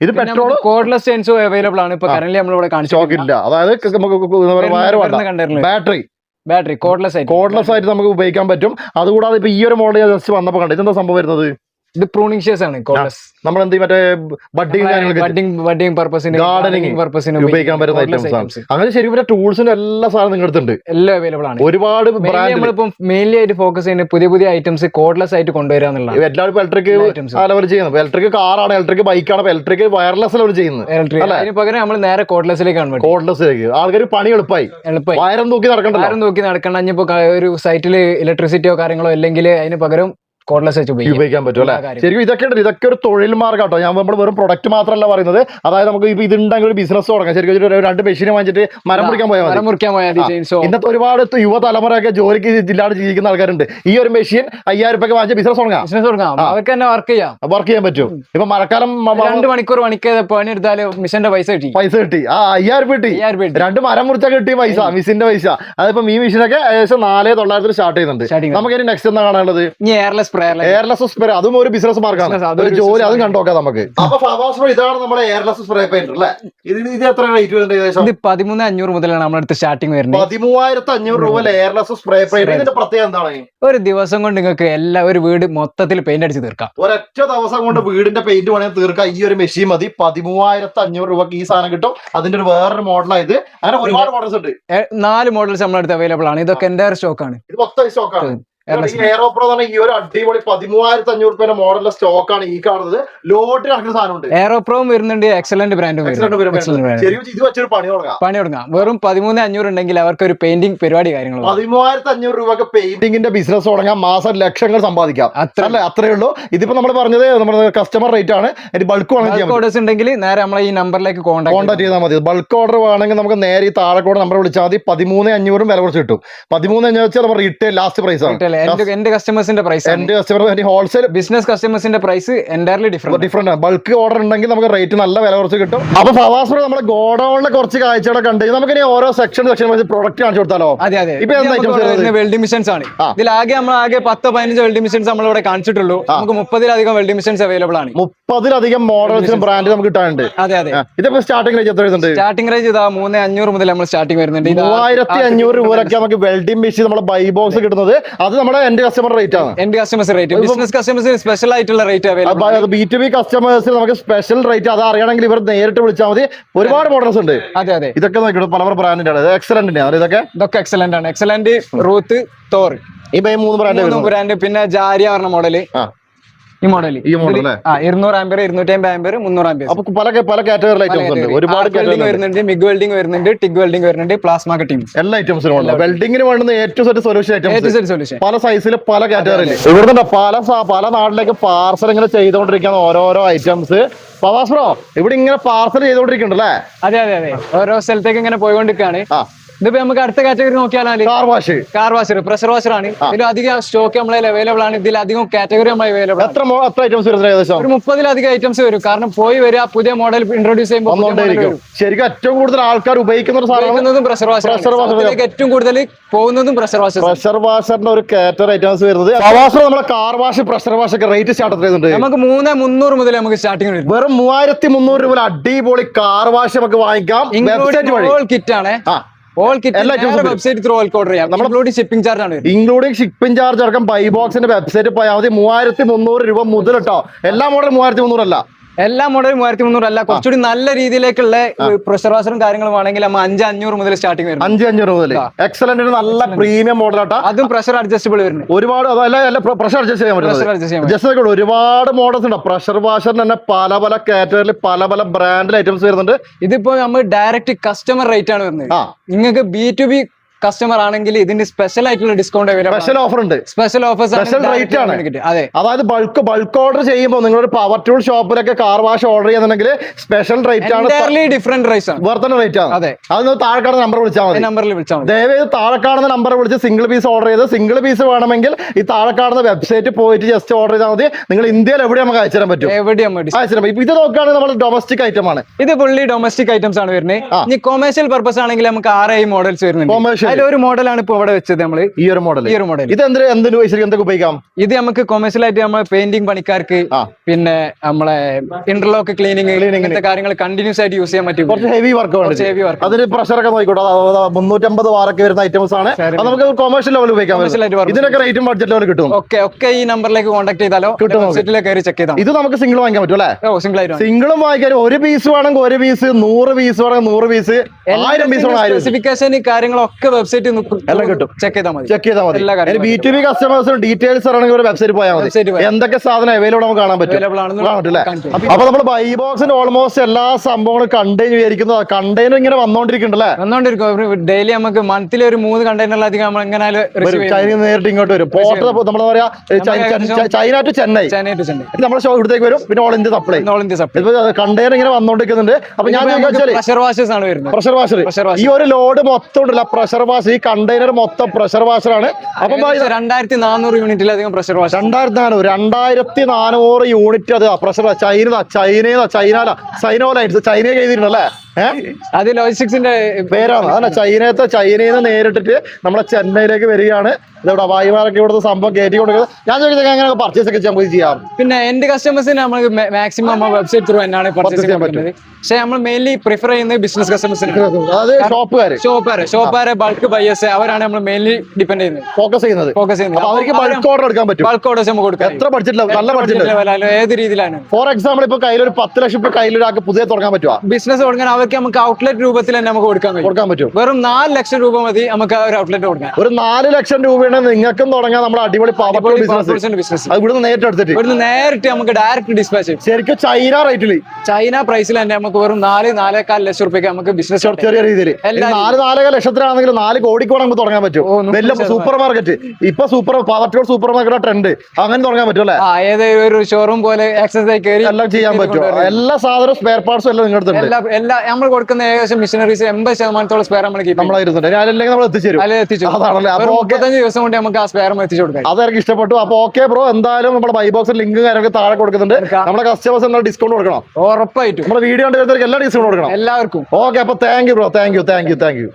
ഇത് പെട്രോൾ കോഡ്ലെസ് ചെയിൻസോ അവൈലബിൾ ആണ്. ഇപ്പൊ. കറന്റ് നമ്മളിവിടെ കാണിച്ചു ഇല്ല. അതായത് നമുക്ക് വയർ ബാറ്ററി ബാറ്ററി കോഡ്ലെസ് ആയിട്ട് കോഡ്ലെസ് ആയിട്ട് നമുക്ക് ഉപയോഗിക്കാൻ പറ്റും. അതുകൂടാതെ ഇപ്പൊ ഈ ഒരു മോഡൽ ജസ്റ്റ് വന്നപ്പോ കണ്ടു. ഇതെന്താ സംഭവം വരുന്നത്? ഇത് പ്രൂണിംഗ് ഷേസ് ആണ് കോഡ്ലെസ് നമ്മൾ എന്ത് മറ്റേ ബഡിങ് പർപ്പസിന് Gardening പർപ്പസിന് ഉപയോഗിക്കാൻ പറ്റുന്ന ഐറ്റംസ് ആണ്. അങ്ങനെ ശരിക്കും മറ്റേ ടൂൾസിന്റെ എല്ലാ സാധനം നിങ്ങളുടെ അടുത്തുണ്ട്. എല്ലാം അവൈലബിൾ ആണ്. ഒരുപാട് ബ്രാൻഡ് നമ്മളിപ്പം മെയിൻലി ആയിട്ട് ഫോക്കസ് ചെയ്യുന്നത് പുതിയ പുതിയ ഐറ്റംസ് കോഡ്ലെസ് ആയിട്ട് കൊണ്ടുവരിക എന്നുള്ളതാണ്. എല്ലാവരും ഇലക്ട്രിക്. ലെവൽ ചെയ്യുന്നത്. ഇലക്ട്രിക് കാറാണ് ഇലക്ട്രിക് ബൈക്കാണ് ഇലക്ട്രിക് വയർലെസ് ലെവൽ ചെയ്യുന്നത്? അതിന് പകരം നമ്മൾ നേരെ കോഡ്ലെസ്സിലേക്ക് കൺവേർട്ട് കോഡ്ലെസ്സിലേക്ക് ആൾക്കാർ പണി എളുപ്പമായി എളുപ്പമായി വയറും നോക്കി നടക്കണ്ടല്ലോ. വയറും നോക്കി നടക്കണ്ട ഇനിയിപ്പോ ഒരു സൈറ്റിൽ ഇലക്ട്രിസിറ്റിയോ കാര്യങ്ങളോ അല്ലെങ്കിൽ അതിന് പകരം കോഡ്ലെസ് വെച്ച് ഉപയോഗിക്കാം. ഉപയോഗിക്കാൻ പറ്റും അല്ലെ? ശരിക്കും ഇതൊക്കെ ഉണ്ട്. ഇതൊക്കെ ഒരു തൊഴിൽ മാർഗം കേട്ടോ. ഞാൻ നമ്മൾ വെറും പ്രൊഡക്റ്റ് മാത്രമല്ല പറയുന്നത്. അതായത് നമുക്ക് ഇപ്പൊ ഇതുണ്ടെങ്കിൽ ഒരു ബിസിനസ് തുടങ്ങാം. ശരിക്കും ഒരു രണ്ട് മെഷീൻ വാങ്ങിച്ചിട്ട് മരം മുറിക്കാൻ പോയാൽ മരം മുറിക്കാൻ പോയാൽ ഇന്നത്തെ ഒരുപാട് യുവതലമുറയൊക്കെ ജോലിക്ക് ഇല്ലാതെ ജീവിക്കുന്ന ആൾക്കാരുണ്ട്. ഈ ഒരു മെഷീൻ അയ്യായിരം രൂപയ്ക്ക് വാങ്ങിച്ച ബിസിനസ് തുടങ്ങാം. ബിസിനസ് തുടങ്ങാം. അവർക്ക് തന്നെ വർക്ക് ചെയ്യാം. വർക്ക് ചെയ്യാൻ പറ്റും. ഇപ്പൊ മഴക്കാലം രണ്ട് മണിക്കൂർ പണിക്ക് പണി എടുത്താൽ മിഷന്റെ പൈസ കിട്ടി. പൈസ കിട്ടി. ആ അയ്യായിരം രൂപ കിട്ടി. രണ്ട് മരം മുറിച്ചാൽ കിട്ടി പൈസ മിസിന്റെ പൈസ. അതിപ്പോ ഈ മെഷീനൊക്കെ ഏകദേശം നാല് തൊള്ളായിരത്തിൽ സ്റ്റാർട്ട് ചെയ്യുന്നുണ്ട്. നമുക്ക് ഇനി നെക്സ്റ്റ് എന്താ കാണാനുള്ളത്? ഇനി എയർലെസ് എയർലെസ് സ്പ്രേ അതും ഒരു ബിസിനസ് മാർക്കാണ് ഒരു ജോലി അതും കണ്ടോക്കാം നമുക്ക്. അപ്പൊ ഫവാസ് ഇതാണ് നമ്മുടെ എയർലെസ് സ്പ്രേ പെയിന്റ് അല്ലേ? ഇത് ഇത് എത്ര റേറ്റ് വരുന്നത് ഏകദേശം? ഇത് പതിമൂന്ന് അഞ്ഞൂറ് മുതലാണ് നമ്മുടെ അടുത്ത് സ്റ്റാർട്ടിംഗ് വരുന്നത്. പതിമൂവായിരത്തി അഞ്ഞൂറ് രൂപ എയർലെസ് സ്പ്രേ പെയിന്റ് ഇതിന്റെ പ്രത്യേകത എന്താണ്? ഒരു ദിവസം കൊണ്ട് നിങ്ങൾക്ക് എല്ലാ ഒരു വീട് മൊത്തത്തിൽ പെയിന്റ് അടിച്ച് തീർക്കാം. ഒരൊറ്റ ദിവസം കൊണ്ട് വീടിന്റെ പെയിന്റ് വേണമെങ്കിൽ തീർക്കാം. ഈ ഒരു മെഷീൻ മതി. പതിമൂവായിരത്തി അഞ്ഞൂറ് രൂപക്ക് ഈ സാധനം കിട്ടും. അതിന്റെ ഒരു വേറൊരു മോഡലായത് അങ്ങനെ ഒരുപാട് മോഡൽസ് ഉണ്ട്. നാല് മോഡൽസ് നമ്മുടെ അടുത്ത് അവൈലബിൾ ആണ്. ഇതൊക്കെ എന്റെ സ്റ്റോക്ക് ആണ്. ഇത് മൊത്തം സ്റ്റോക്കാണ് Airless പ്രോ എന്ന് പറഞ്ഞാൽ ഈ ഒരു അടിപൊളി പതിമൂവായിരത്തി അഞ്ഞൂറ് രൂപയുടെ മോഡലിലെ സ്റ്റോക്കാണ് ഈ കാണുന്നത്. ലോട്ടിൽ നടക്കുന്ന സാധനമുണ്ട്. എയറോപ്രോം വരുന്നുണ്ട്. എക്സലന്റ് ബ്രാൻഡും. ശരിക്കും ഇത് വെച്ചൊരു പണി തുടങ്ങാം. പണി തുടങ്ങാം. വെറും പതിമൂന്ന് അഞ്ഞൂറ് ഉണ്ടെങ്കിൽ അവർക്ക് ഒരു പെയിന്റിംഗ് പരിപാടി കാര്യങ്ങൾ പതിമൂവായിരത്തി അഞ്ഞൂറ് രൂപക്ക് പെയിന്റിംഗിന്റെ ബിസിനസ് തുടങ്ങാം. മാസം ലക്ഷങ്ങൾ സമ്പാദിക്കാം. അത്ര അല്ലേ? അത്രേ ഉള്ളൂ. ഇതിപ്പോ നമ്മൾ പറഞ്ഞത് നമ്മുടെ കസ്റ്റമർ റേറ്റ് ആണ്. ബൾക്ക് ഓർഡേഴ്സ് ഉണ്ടെങ്കിൽ നേരെ നമ്മളെ ഈ നമ്പറിലേക്ക് കോൺടാക്ട് കോൺടാക്ട് ചെയ്താൽ മതി. ബൾക്ക് ഓർഡർ വേണമെങ്കിൽ നമുക്ക് നേരെ ഈ താഴെക്കോട് നമ്പർ വിളിച്ചാൽ മതി. പതിമൂന്ന് അഞ്ഞൂറും വില കുറച്ച് കിട്ടും. പതിമൂന്ന് അഞ്ഞൂറ് വെച്ചാൽ നമ്മുടെ റീറ്റെയിൽ ലാസ്റ്റ് പ്രൈസ് ആണ്. എന്റെ കസ്റ്റമേഴ്സിന്റെ പ്രൈസ് എന്റെ കസ്റ്റമർ ഹോൾസെയിൽ ബിസിനസ് കസ്റ്റമേഴ്സിന്റെ പ്രൈസ് എന്റയർലി ഡിഫറെന്റ് ഡിഫറെന്റ് ആണ്. ബൾക്ക് ഓർഡർ ഉണ്ടെങ്കിൽ നമുക്ക് റേറ്റ് നല്ല വില കുറച്ച് കിട്ടും. അപ്പൊ ഫവാസ് നമ്മുടെ ഗോഡൌണിലെ കുറച്ച് കാഴ്ചകളൊക്കെ ഉണ്ട് നമുക്ക് ഇനി ഓരോ സെക്ഷൻ സെക്ഷൻ വെച്ച് പ്രൊഡക്റ്റ് കാണിച്ചു കൊടുത്താലോ? അതെ അതെ. ഇപ്പൊ വെൽഡിംഗ് മിഷൻസ് ആണ്. ഇതിൽ ആകെ നമ്മൾ ആകെ പത്ത് പതിനഞ്ച് വെൽഡിംഗ് മിഷൻസ് നമ്മൾ ഇവിടെ കാണിച്ചിട്ടുള്ളൂ നമുക്ക് മുപ്പതിലധികം വെൽഡിംഗ് മിഷൻസ് അവൈലബിൾ ആണ്. മുപ്പതിലധികം മോഡൽസും ബ്രാൻഡ് നമുക്ക് കിട്ടാനുണ്ട്. അതെ അതെ. ഇതിപ്പോ സ്റ്റാർട്ടിംഗ് റേഞ്ച് എത്ര സ്റ്റാർട്ടിംഗ് റേഞ്ച് ഇതാ മൂന്ന് അഞ്ഞൂറ് മുതൽ നമ്മൾ സ്റ്റാർട്ടിംഗ് വരുന്നുണ്ട്. മൂവായിരത്തി അഞ്ഞൂറ് രൂപ നമുക്ക് വെൽഡിംഗ് മെഷീൻ നമ്മുടെ ബൈ ബോക്സ് കിട്ടുന്നത്. അത് നമ്മുടെ എന്റെ കസ്റ്റമർ റേറ്റ് ആണ്. എന്റെ കസ്റ്റമേഴ്സ് റേറ്റ് ബിസിനസ് കസ്റ്റമേഴ്സിന് സ്പെഷ്യൽ ആയിട്ടുള്ള rate available B to B കസ്റ്റമേഴ്സിന് നമുക്ക് സ്പെഷ്യൽ റേറ്റ് അത് അറിയണമെങ്കിൽ ഇവർ നേരിട്ട് വിളിച്ചാൽ മതി. ഒരുപാട് മോഡൽസ് ഉണ്ട്. അതെ അതെ. ഇതൊക്കെ നോക്കിയിട്ട് പല ബ്രാൻഡിന്റെ ആണ് എക്സലന്റ് ആണ് ഇതൊക്കെ? ഇതൊക്കെ എക്സലന്റ് ആണ്. എക്സലന്റ് റൂത്ത് തോർ ഈ മൂന്ന് ബ്രാൻഡ് മൂന്ന് ബ്രാൻഡ് പിന്നെ ജാരിയ പറഞ്ഞ മോഡൽ ഈ മോഡൽ ഈ മോഡൽ ഇരുന്നൂറ് ആംബിയർ ഇരുന്നൂറ്റി അമ്പത് ആംബിയർ മുന്നൂറ് ആംബിയർ അപ്പൊ പല പല കാറ്റഗറി ഐറ്റംസ് ഉണ്ട്. ഒരുപാട് കാറ്റഗറി വരുന്നുണ്ട് മിഗ് വെൽഡിംഗ് വരുന്നുണ്ട് ടിഗ് വെൽഡിംഗ് വരുന്നുണ്ട് പ്ലാസ്മ കട്ടിംഗ് എല്ലാ ഐറ്റംസിനും ഉണ്ട്. വെൽഡിങ്ങിന് വേണ്ടുന്ന ഏറ്റവും സെറ്റ് സൊല്യൂഷൻ ഐറ്റംസ് സൊല്യൂഷൻ പല സൈസിൽ പല കാറ്റഗറിയിൽ ഇവിടുന്ന് പല പല നാട്ടിലേക്ക് പാർസൽ ഇങ്ങനെ ചെയ്തുകൊണ്ടിരിക്കുന്ന ഓരോരോ ഐറ്റംസ് ബ്രോ ഇവിടെ ഇങ്ങനെ പാർസൽ ചെയ്തുകൊണ്ടിരിക്കുന്നുണ്ടല്ലേ അതെ അതെ അതെ. ഓരോ സ്ഥലത്തേക്ക് ഇങ്ങനെ പോയിക്കൊണ്ടിരിക്കുകയാണ്. ആ. ഇതിപ്പോ നമുക്ക് അടുത്ത കാറ്റഗറി നോക്കിയാൽ car wash car washer pressure washer ആണ്. ഇതിൽ അധികം സ്റ്റോക്ക് നമ്മളെ അവൈലബിൾ ആണ്. ഇതിൽ അധികം കാറ്റഗറി നമ്മൾ അവൈലബിൾ എത്ര എത്ര ഐറ്റംസ് വരുന്നത് ഏകദേശം? ഒരു മുപ്പതിലധികം ഐറ്റംസ് വരും. കാരണം പോയി വരിക പുതിയ മോഡൽ ഇൻട്രോഡ്യൂസ് ചെയ്യുമ്പോൾ. ശരിക്കും ഏറ്റവും കൂടുതൽ ആൾക്കാർ ഉപയോഗിക്കുന്ന ഉപയോഗിക്കുന്നതും പ്രഷർ വാഷർ പ്രഷർ വാഷർ ഏറ്റവും കൂടുതൽ പോകുന്നതും പ്രഷർ വാഷർ പ്രഷർ വാഷറിന്റെ ഒരു കാറ്റർ ഐറ്റംസ് വരുന്നത് വാഷർ നമ്മുടെ കാർ വാഷ് പ്രഷർ വാഷ് ഒക്കെ റേറ്റ് സ്റ്റാർട്ട് ചെയ്യുന്നുണ്ട് നമുക്ക് മൂന്ന് മുന്നൂറ് മുതൽ നമുക്ക് സ്റ്റാർട്ടിംഗ് വരും. വെറും മൂവായിരത്തി മുന്നൂറ് രൂപ അടിപൊളി കാർ വാഷ് നമുക്ക് വാങ്ങിക്കാം. കിറ്റ് ആണ്. ആ ഓൾ കിറ്റ് എല്ലാ items വെബ്സൈറ്റ് ത്രൂ ഓർഡർ ചെയ്യാം. നമ്മൾ ഷിപ്പിംഗ് ചാർജ് ആണ്. ഇൻക്ലൂഡിംഗ് ഷിപ്പിംഗ് ചാർജ് അടക്കം ബൈ ബോക്സിന്റെ വെബ്സൈറ്റ് പോയാൽ മതി. മൂവായിരത്തി മുന്നൂറ് രൂപ മുതൽ കേട്ടോ എല്ലാ മോഡലും മൂവായിരത്തി മുന്നൂറ് അല്ല. എല്ലാ മോഡലും മൂവായിരത്തി മുന്നൂറ് അല്ല കുറച്ചുകൂടി നല്ല രീതിയിലേക്കുള്ള പ്രഷർ വാഷറും കാര്യങ്ങളും ആണെങ്കിൽ നമ്മൾ അഞ്ച് അഞ്ഞൂറ് മുതൽ സ്റ്റാർട്ടിംഗ് വരും അഞ്ച് അഞ്ഞൂറ് മുതൽ. എക്സലന്റ് നല്ല പ്രീമിയം മോഡൽ ആട്ടോ. അതും പ്രഷർ അഡ്ജസ്റ്റബിൾ വരുന്നത് ഒരുപാട് അതല്ല പ്രഷർ അഡ്ജസ്റ്റ് ചെയ്യാൻ പറ്റും. ജസ്റ്റ് ഒരുപാട് മോഡൽസ് ഉണ്ട്. പ്രഷർ വാഷറിന് തന്നെ പല പല കാറ്റഗറിയിൽ പല പല ബ്രാൻഡിൽ ഐറ്റംസ് വരുന്നുണ്ട്. ഇതിപ്പോ നമ്മൾ ഡയറക്റ്റ് കസ്റ്റമർ റേറ്റ് ആണ് വരുന്നത്. നിങ്ങൾക്ക് ബി ടു ബി കസ്റ്റമർ ആണെങ്കിൽ ഇതിന്റെ സ്പെഷ്യൽ ആയിട്ടുള്ള ഡിസ്കൗണ്ട് സ്പെഷ്യൽ ഓഫർ ഉണ്ട്. സ്പെഷ്യൽ ഓഫേഴ്സ് സ്പെഷ്യൽ റേറ്റ് ആണ്. അതെ. അതായത് ബൾക്ക് ബൾക്ക് ഓർഡർ ചെയ്യുമ്പോൾ നിങ്ങളൊരു പവർ ടൂൾ ഷോപ്പിലൊക്കെ കാർ വാഷ് ഓർഡർ ചെയ്യുന്നുണ്ടെങ്കിൽ സ്പെഷ്യൽ റേറ്റ് ആണ്. ഡിഫറെന്റ് റേറ്റ് ആണ്. വേറെ തന്നെ റേറ്റ് ആണ്. അതെ. അത് താഴെക്കാട് നമ്പർ വിളിച്ചാൽ മതി. നമ്പറിൽ വിളിച്ചാൽ മതി. ദയവേത് താഴെ നമ്പർ വിളിച്ച് സിംഗിൾ പീസ് ഓർഡർ ചെയ്ത് സിംഗിൾ പീസ് വേണമെങ്കിൽ ഈ താഴെ കാണുന്ന വെബ്സൈറ്റ് പോയിട്ട് ജസ്റ്റ് ഓർഡർ ചെയ്താൽ മതി. നിങ്ങൾ ഇന്ത്യയിൽ എവിടെ നമുക്ക് അയച്ചു തരാൻ പറ്റും. എവിടെയും മതി അയച്ചു ഇത് നോക്കുകയാണെങ്കിൽ നമ്മൾ ഡൊമസ്റ്റിക് ഐറ്റം ആണ്. ഇത് ഫുള്ളി ഡൊമസ്റ്റിക് ഐറ്റംസ് ആണ് വരുന്നത്. ഇനി കൊമേഴ്ഷ്യൽ പർപ്പസ് ആണെങ്കിൽ നമുക്ക് ആറ് ഐ മോഡൽസ് വരുന്നുണ്ട്. Commercial. ഒരു മോഡലാണ് ഇപ്പൊ ഇവിടെ വെച്ചത് നമ്മൾ. ഈ ഒരു മോഡൽ ഈ ഒരു മോഡൽ ഇത് എന്തിന് എന്തിനു ശരിക്കും എന്തൊക്കെ ഉപയോഗിക്കാം? ഇത് നമുക്ക് കൊമേഴ്ഷ്യൽ ആയിട്ട് നമ്മളെ പെയിന്റിംഗ് പണിക്കാർക്ക് പിന്നെ നമ്മളെ ഇന്റർലോക്ക് ക്ലീനിങ്. ഇങ്ങനത്തെ കാര്യങ്ങൾ കണ്ടിന്യൂസ് ആയിട്ട് യൂസ് ചെയ്യാൻ പറ്റും. കുറച്ച് ഹെവി വർക്ക് കുറച്ച് വർക്ക്. അതിന് പ്രഷർ ഒക്കെ നോക്കിക്കോട്ടെ. മുന്നൂറ്റമ്പത് വാറൊക്കെ വരുന്ന ഐറ്റംസ് ആണ്. നമുക്ക് കൊമേഴ്ഷ്യൽ ലെവൽ ഉപയോഗിക്കാം. ഇതിനൊക്കെ റേറ്റും ബഡ്ജറ്റ് ലെവൽ കിട്ടും. ഓക്കെ ഒക്കെ ഈ നമ്പറിലേക്ക് കോൺടാക്ട് ചെയ്താലോ? കിട്ടും. കയറി ചെക്ക് ചെയ്താൽ ഇത് നമുക്ക് സിംഗിൾ വാങ്ങിക്കാൻ പറ്റും അല്ലേ? ഓ സിംഗിൾ ആയിട്ട് സിംഗിളും വാങ്ങിക്കാൻ ഒരു പീസ് വേണമെങ്കിൽ ഒരു പീസ് നൂറ് പീസ് വേണമെങ്കിൽ നൂറ് പീസ് ആയിരം പീസ് വേണം. സ്പെസിഫിക്കേഷൻ കാര്യങ്ങളൊക്കെ വെബ്സൈറ്റ് എല്ലാം കിട്ടും. ചെക്ക് ചെയ്താൽ മതി. ചെക്ക് ചെയ്താൽ മതി. ബി ടു ബി കസ്റ്റമേഴ്സിന് ഡീറ്റെയിൽസ് അറിയണമെങ്കിൽ ഒരു വെബ്സൈറ്റ് പോയാൽ മതി. എന്തൊക്കെ സാധനം അവൈലബിൾ നമുക്ക് കാണാൻ പറ്റും. അപ്പൊ- നമ്മൾ ബൈ ബോക്സിന്റെ ഓൾമോസ്റ്റ് എല്ലാ സംഭവങ്ങളും കണ്ടെയ്ൻ വിചാരിക്കുന്നത് കണ്ടെയ്നർ ഇങ്ങനെ വന്നോണ്ടിരിക്കുന്നുണ്ടല്ലേ വന്നോണ്ടിരിക്കും. ഡെയിലി നമുക്ക് മന്ത്ലി ഒരു മൂന്ന് കണ്ടെയ്നറിലധികം നമ്മൾ എങ്ങനെ റിസീവ് ചൈന നേരിട്ട് ഇങ്ങോട്ട് വരും. പോർട്ട് നമ്മൾ പറയാ China to Chennai. Chennai to Chennai. നമ്മുടെ ഷോ ഇവിടത്തേക്ക് വരും. പിന്നെ all India supply all India supply container ഇങ്ങനെ വന്നോണ്ടിരിക്കുന്നുണ്ട്. അപ്പൊ ഞാൻ പ്രഷർ വാഷേഴ്സ് ആണ് വരുന്നത്. Pressure washer. ഈ ഒരു ലോഡ് മൊത്തം ഉണ്ടല്ല. പ്രഷർ വാഷർ ഈ കണ്ടെയ്നർ മൊത്തം പ്രഷർ വാഷർ ആണ്. അപ്പൊ രണ്ടായിരത്തി നാനൂറ് യൂണിറ്റിലധികം പ്രഷർ വാഷ് രണ്ടായിരത്തി നാനൂറ് രണ്ടായിരത്തി നാനൂറ് യൂണിറ്റ് അത് പ്രഷർ ചൈന ചൈനയിൽ ചൈന സൈനോ ലൈൻസ് ചൈനയിൽ എഴുതിയിട്ടുണ്ടല്ലേ ഏഹ് അത് ലോജിസ്റ്റിക്സിന്റെ പേരാണ്. അതല്ല ചൈനത്തെ ചൈനയിൽ നിന്ന് നേരിട്ടിട്ട് നമ്മളെ ചെന്നൈയിലേക്ക് വരികയാണ്. ഇതവിടെ വായുമാരൊക്കെ ഇവിടുത്തെ സംഭവം കയറ്റി കൊടുക്കുന്നത്. ഞാൻ ചോദിച്ചത് എങ്ങനെ പർച്ചേസ് ഒക്കെ നമുക്ക് ചെയ്യാം. പിന്നെ എന്റെ കസ്റ്റമേഴ്സിന് നമ്മൾ മാക്സിമം നമ്മൾ വെബ്സൈറ്റ് ത്രൂ തന്നെയാണ് പർച്ചേസ് ചെയ്യാൻ പറ്റുന്നത് പക്ഷെ നമ്മൾ മെയിൻലി പ്രിഫർ ചെയ്യുന്നത് ബിസിനസ് കസ്റ്റമേഴ്സിന് അതായത് ഷോപ്പുകാര് ഷോപ്പാര് ഷോപ്പാര് ബൾക്ക് ബയേഴ്സ് അവരാണ് നമ്മൾ മെയിൻലി ഡിപെൻഡ് ചെയ്യുന്നത്. ഫോക്കസ് ചെയ്യുന്നത്. ഫോക്കസ് ചെയ്യുന്നത്. അവർക്ക് ബൾക്ക് ഓർഡർ എടുക്കാൻ പറ്റും. ബൾക്ക് ഓർഡേഴ്സ് നമുക്ക് കൊടുക്കാം. എത്ര ബഡ്ജറ്റ് നല്ല ബഡ്ജറ്റ് ഏത് രീതിയിലാണ്? ഫോർ എക്സാമ്പിൾ ഇപ്പൊ കയ്യിൽ ഒരു പത്ത് ലക്ഷം ഇപ്പൊ കയ്യിലൊരാൾക്ക് പുതിയ തുടങ്ങാൻ പറ്റുമോ ബിസിനസ് കൊടുക്കാൻ അവർക്ക് നമുക്ക് ഔട്ട്ലെറ്റ് രൂപത്തിൽ തന്നെ നമുക്ക് കൊടുക്കാൻ കഴിയും. കൊടുക്കാൻ പറ്റും. വെറും നാല് ലക്ഷം രൂപ മതി നമുക്ക് ഒരു ഔട്ട്ലെറ്റ് കൊടുക്കാം ഒരു നാല് ലക്ഷം രൂപയുടെ നിങ്ങൾക്കും തുടങ്ങാൻ നമ്മുടെ അടിപൊളി ബിസിനസ് ഇവിടുന്ന് നേരിട്ട് എടുത്തിട്ട്. ഇവിടുന്ന് നേരിട്ട് നമുക്ക് ഡയറക്റ്റ് ഡിസ്പാച്ച് ശരിക്കും ചൈന റേറ്റിൽ ചൈന പ്രൈസിൽ തന്നെ നമുക്ക് വെറും നാല് നാലേക്കാൽ ലക്ഷം രൂപയ്ക്ക് നമുക്ക് ബിസിനസ് ചെറിയ രീതിയിൽ നാല് നാലേക്കാൽ ലക്ഷത്തിലാണെങ്കിൽ നാല് കോടിക്ക് വേണം നമുക്ക് തുടങ്ങാൻ പറ്റും. വലിയ സൂപ്പർ മാർക്കറ്റ് ഇപ്പൊ super powerful supermarket trend അങ്ങനെ തുടങ്ങാൻ പറ്റും അല്ലേ? ഏതൊരു ഒരു ഷോറൂം പോലെ കയറി എല്ലാം ചെയ്യാൻ പറ്റും. എല്ലാ സാധനവും സ്പെയർ പാർട്സും എല്ലാം നിങ്ങളുടെ എല്ലാ നമ്മൾ കൊടുക്കുന്ന ഏകദേശം മിഷനറീസ് എൺപത് ശതമാനത്തോളം സ്പെയർ നമ്മൾ അല്ലെങ്കിൽ നമ്മൾ എത്തിച്ചേരും. മുപ്പത്തഞ്ച് ദിവസം കൊണ്ട് നമുക്ക് ആ സ്പെയർ എത്തിച്ചു കൊടുക്കാം. അതായത് ഇഷ്ടപ്പെട്ടു. അപ്പൊ ഓക്കെ ബ്രോ എന്തായാലും നമ്മുടെ ബൈ ബോക്സ് ലിങ്ക് കാര്യങ്ങളൊക്കെ താഴെ കൊടുക്കുന്നുണ്ട്. നമ്മുടെ കസ്റ്റമേഴ്സ് എന്താ ഡിസ്കൗണ്ട് കൊടുക്കണം. ഉറപ്പായിട്ടും. നമ്മുടെ വീഡിയോ കണ്ടവർക്ക് എല്ലാ ഡിസ്കൗണ്ട് കൊടുക്കണം. എല്ലാവർക്കും. ഓക്കെ അപ്പൊ thank you bro thank you thank you thank you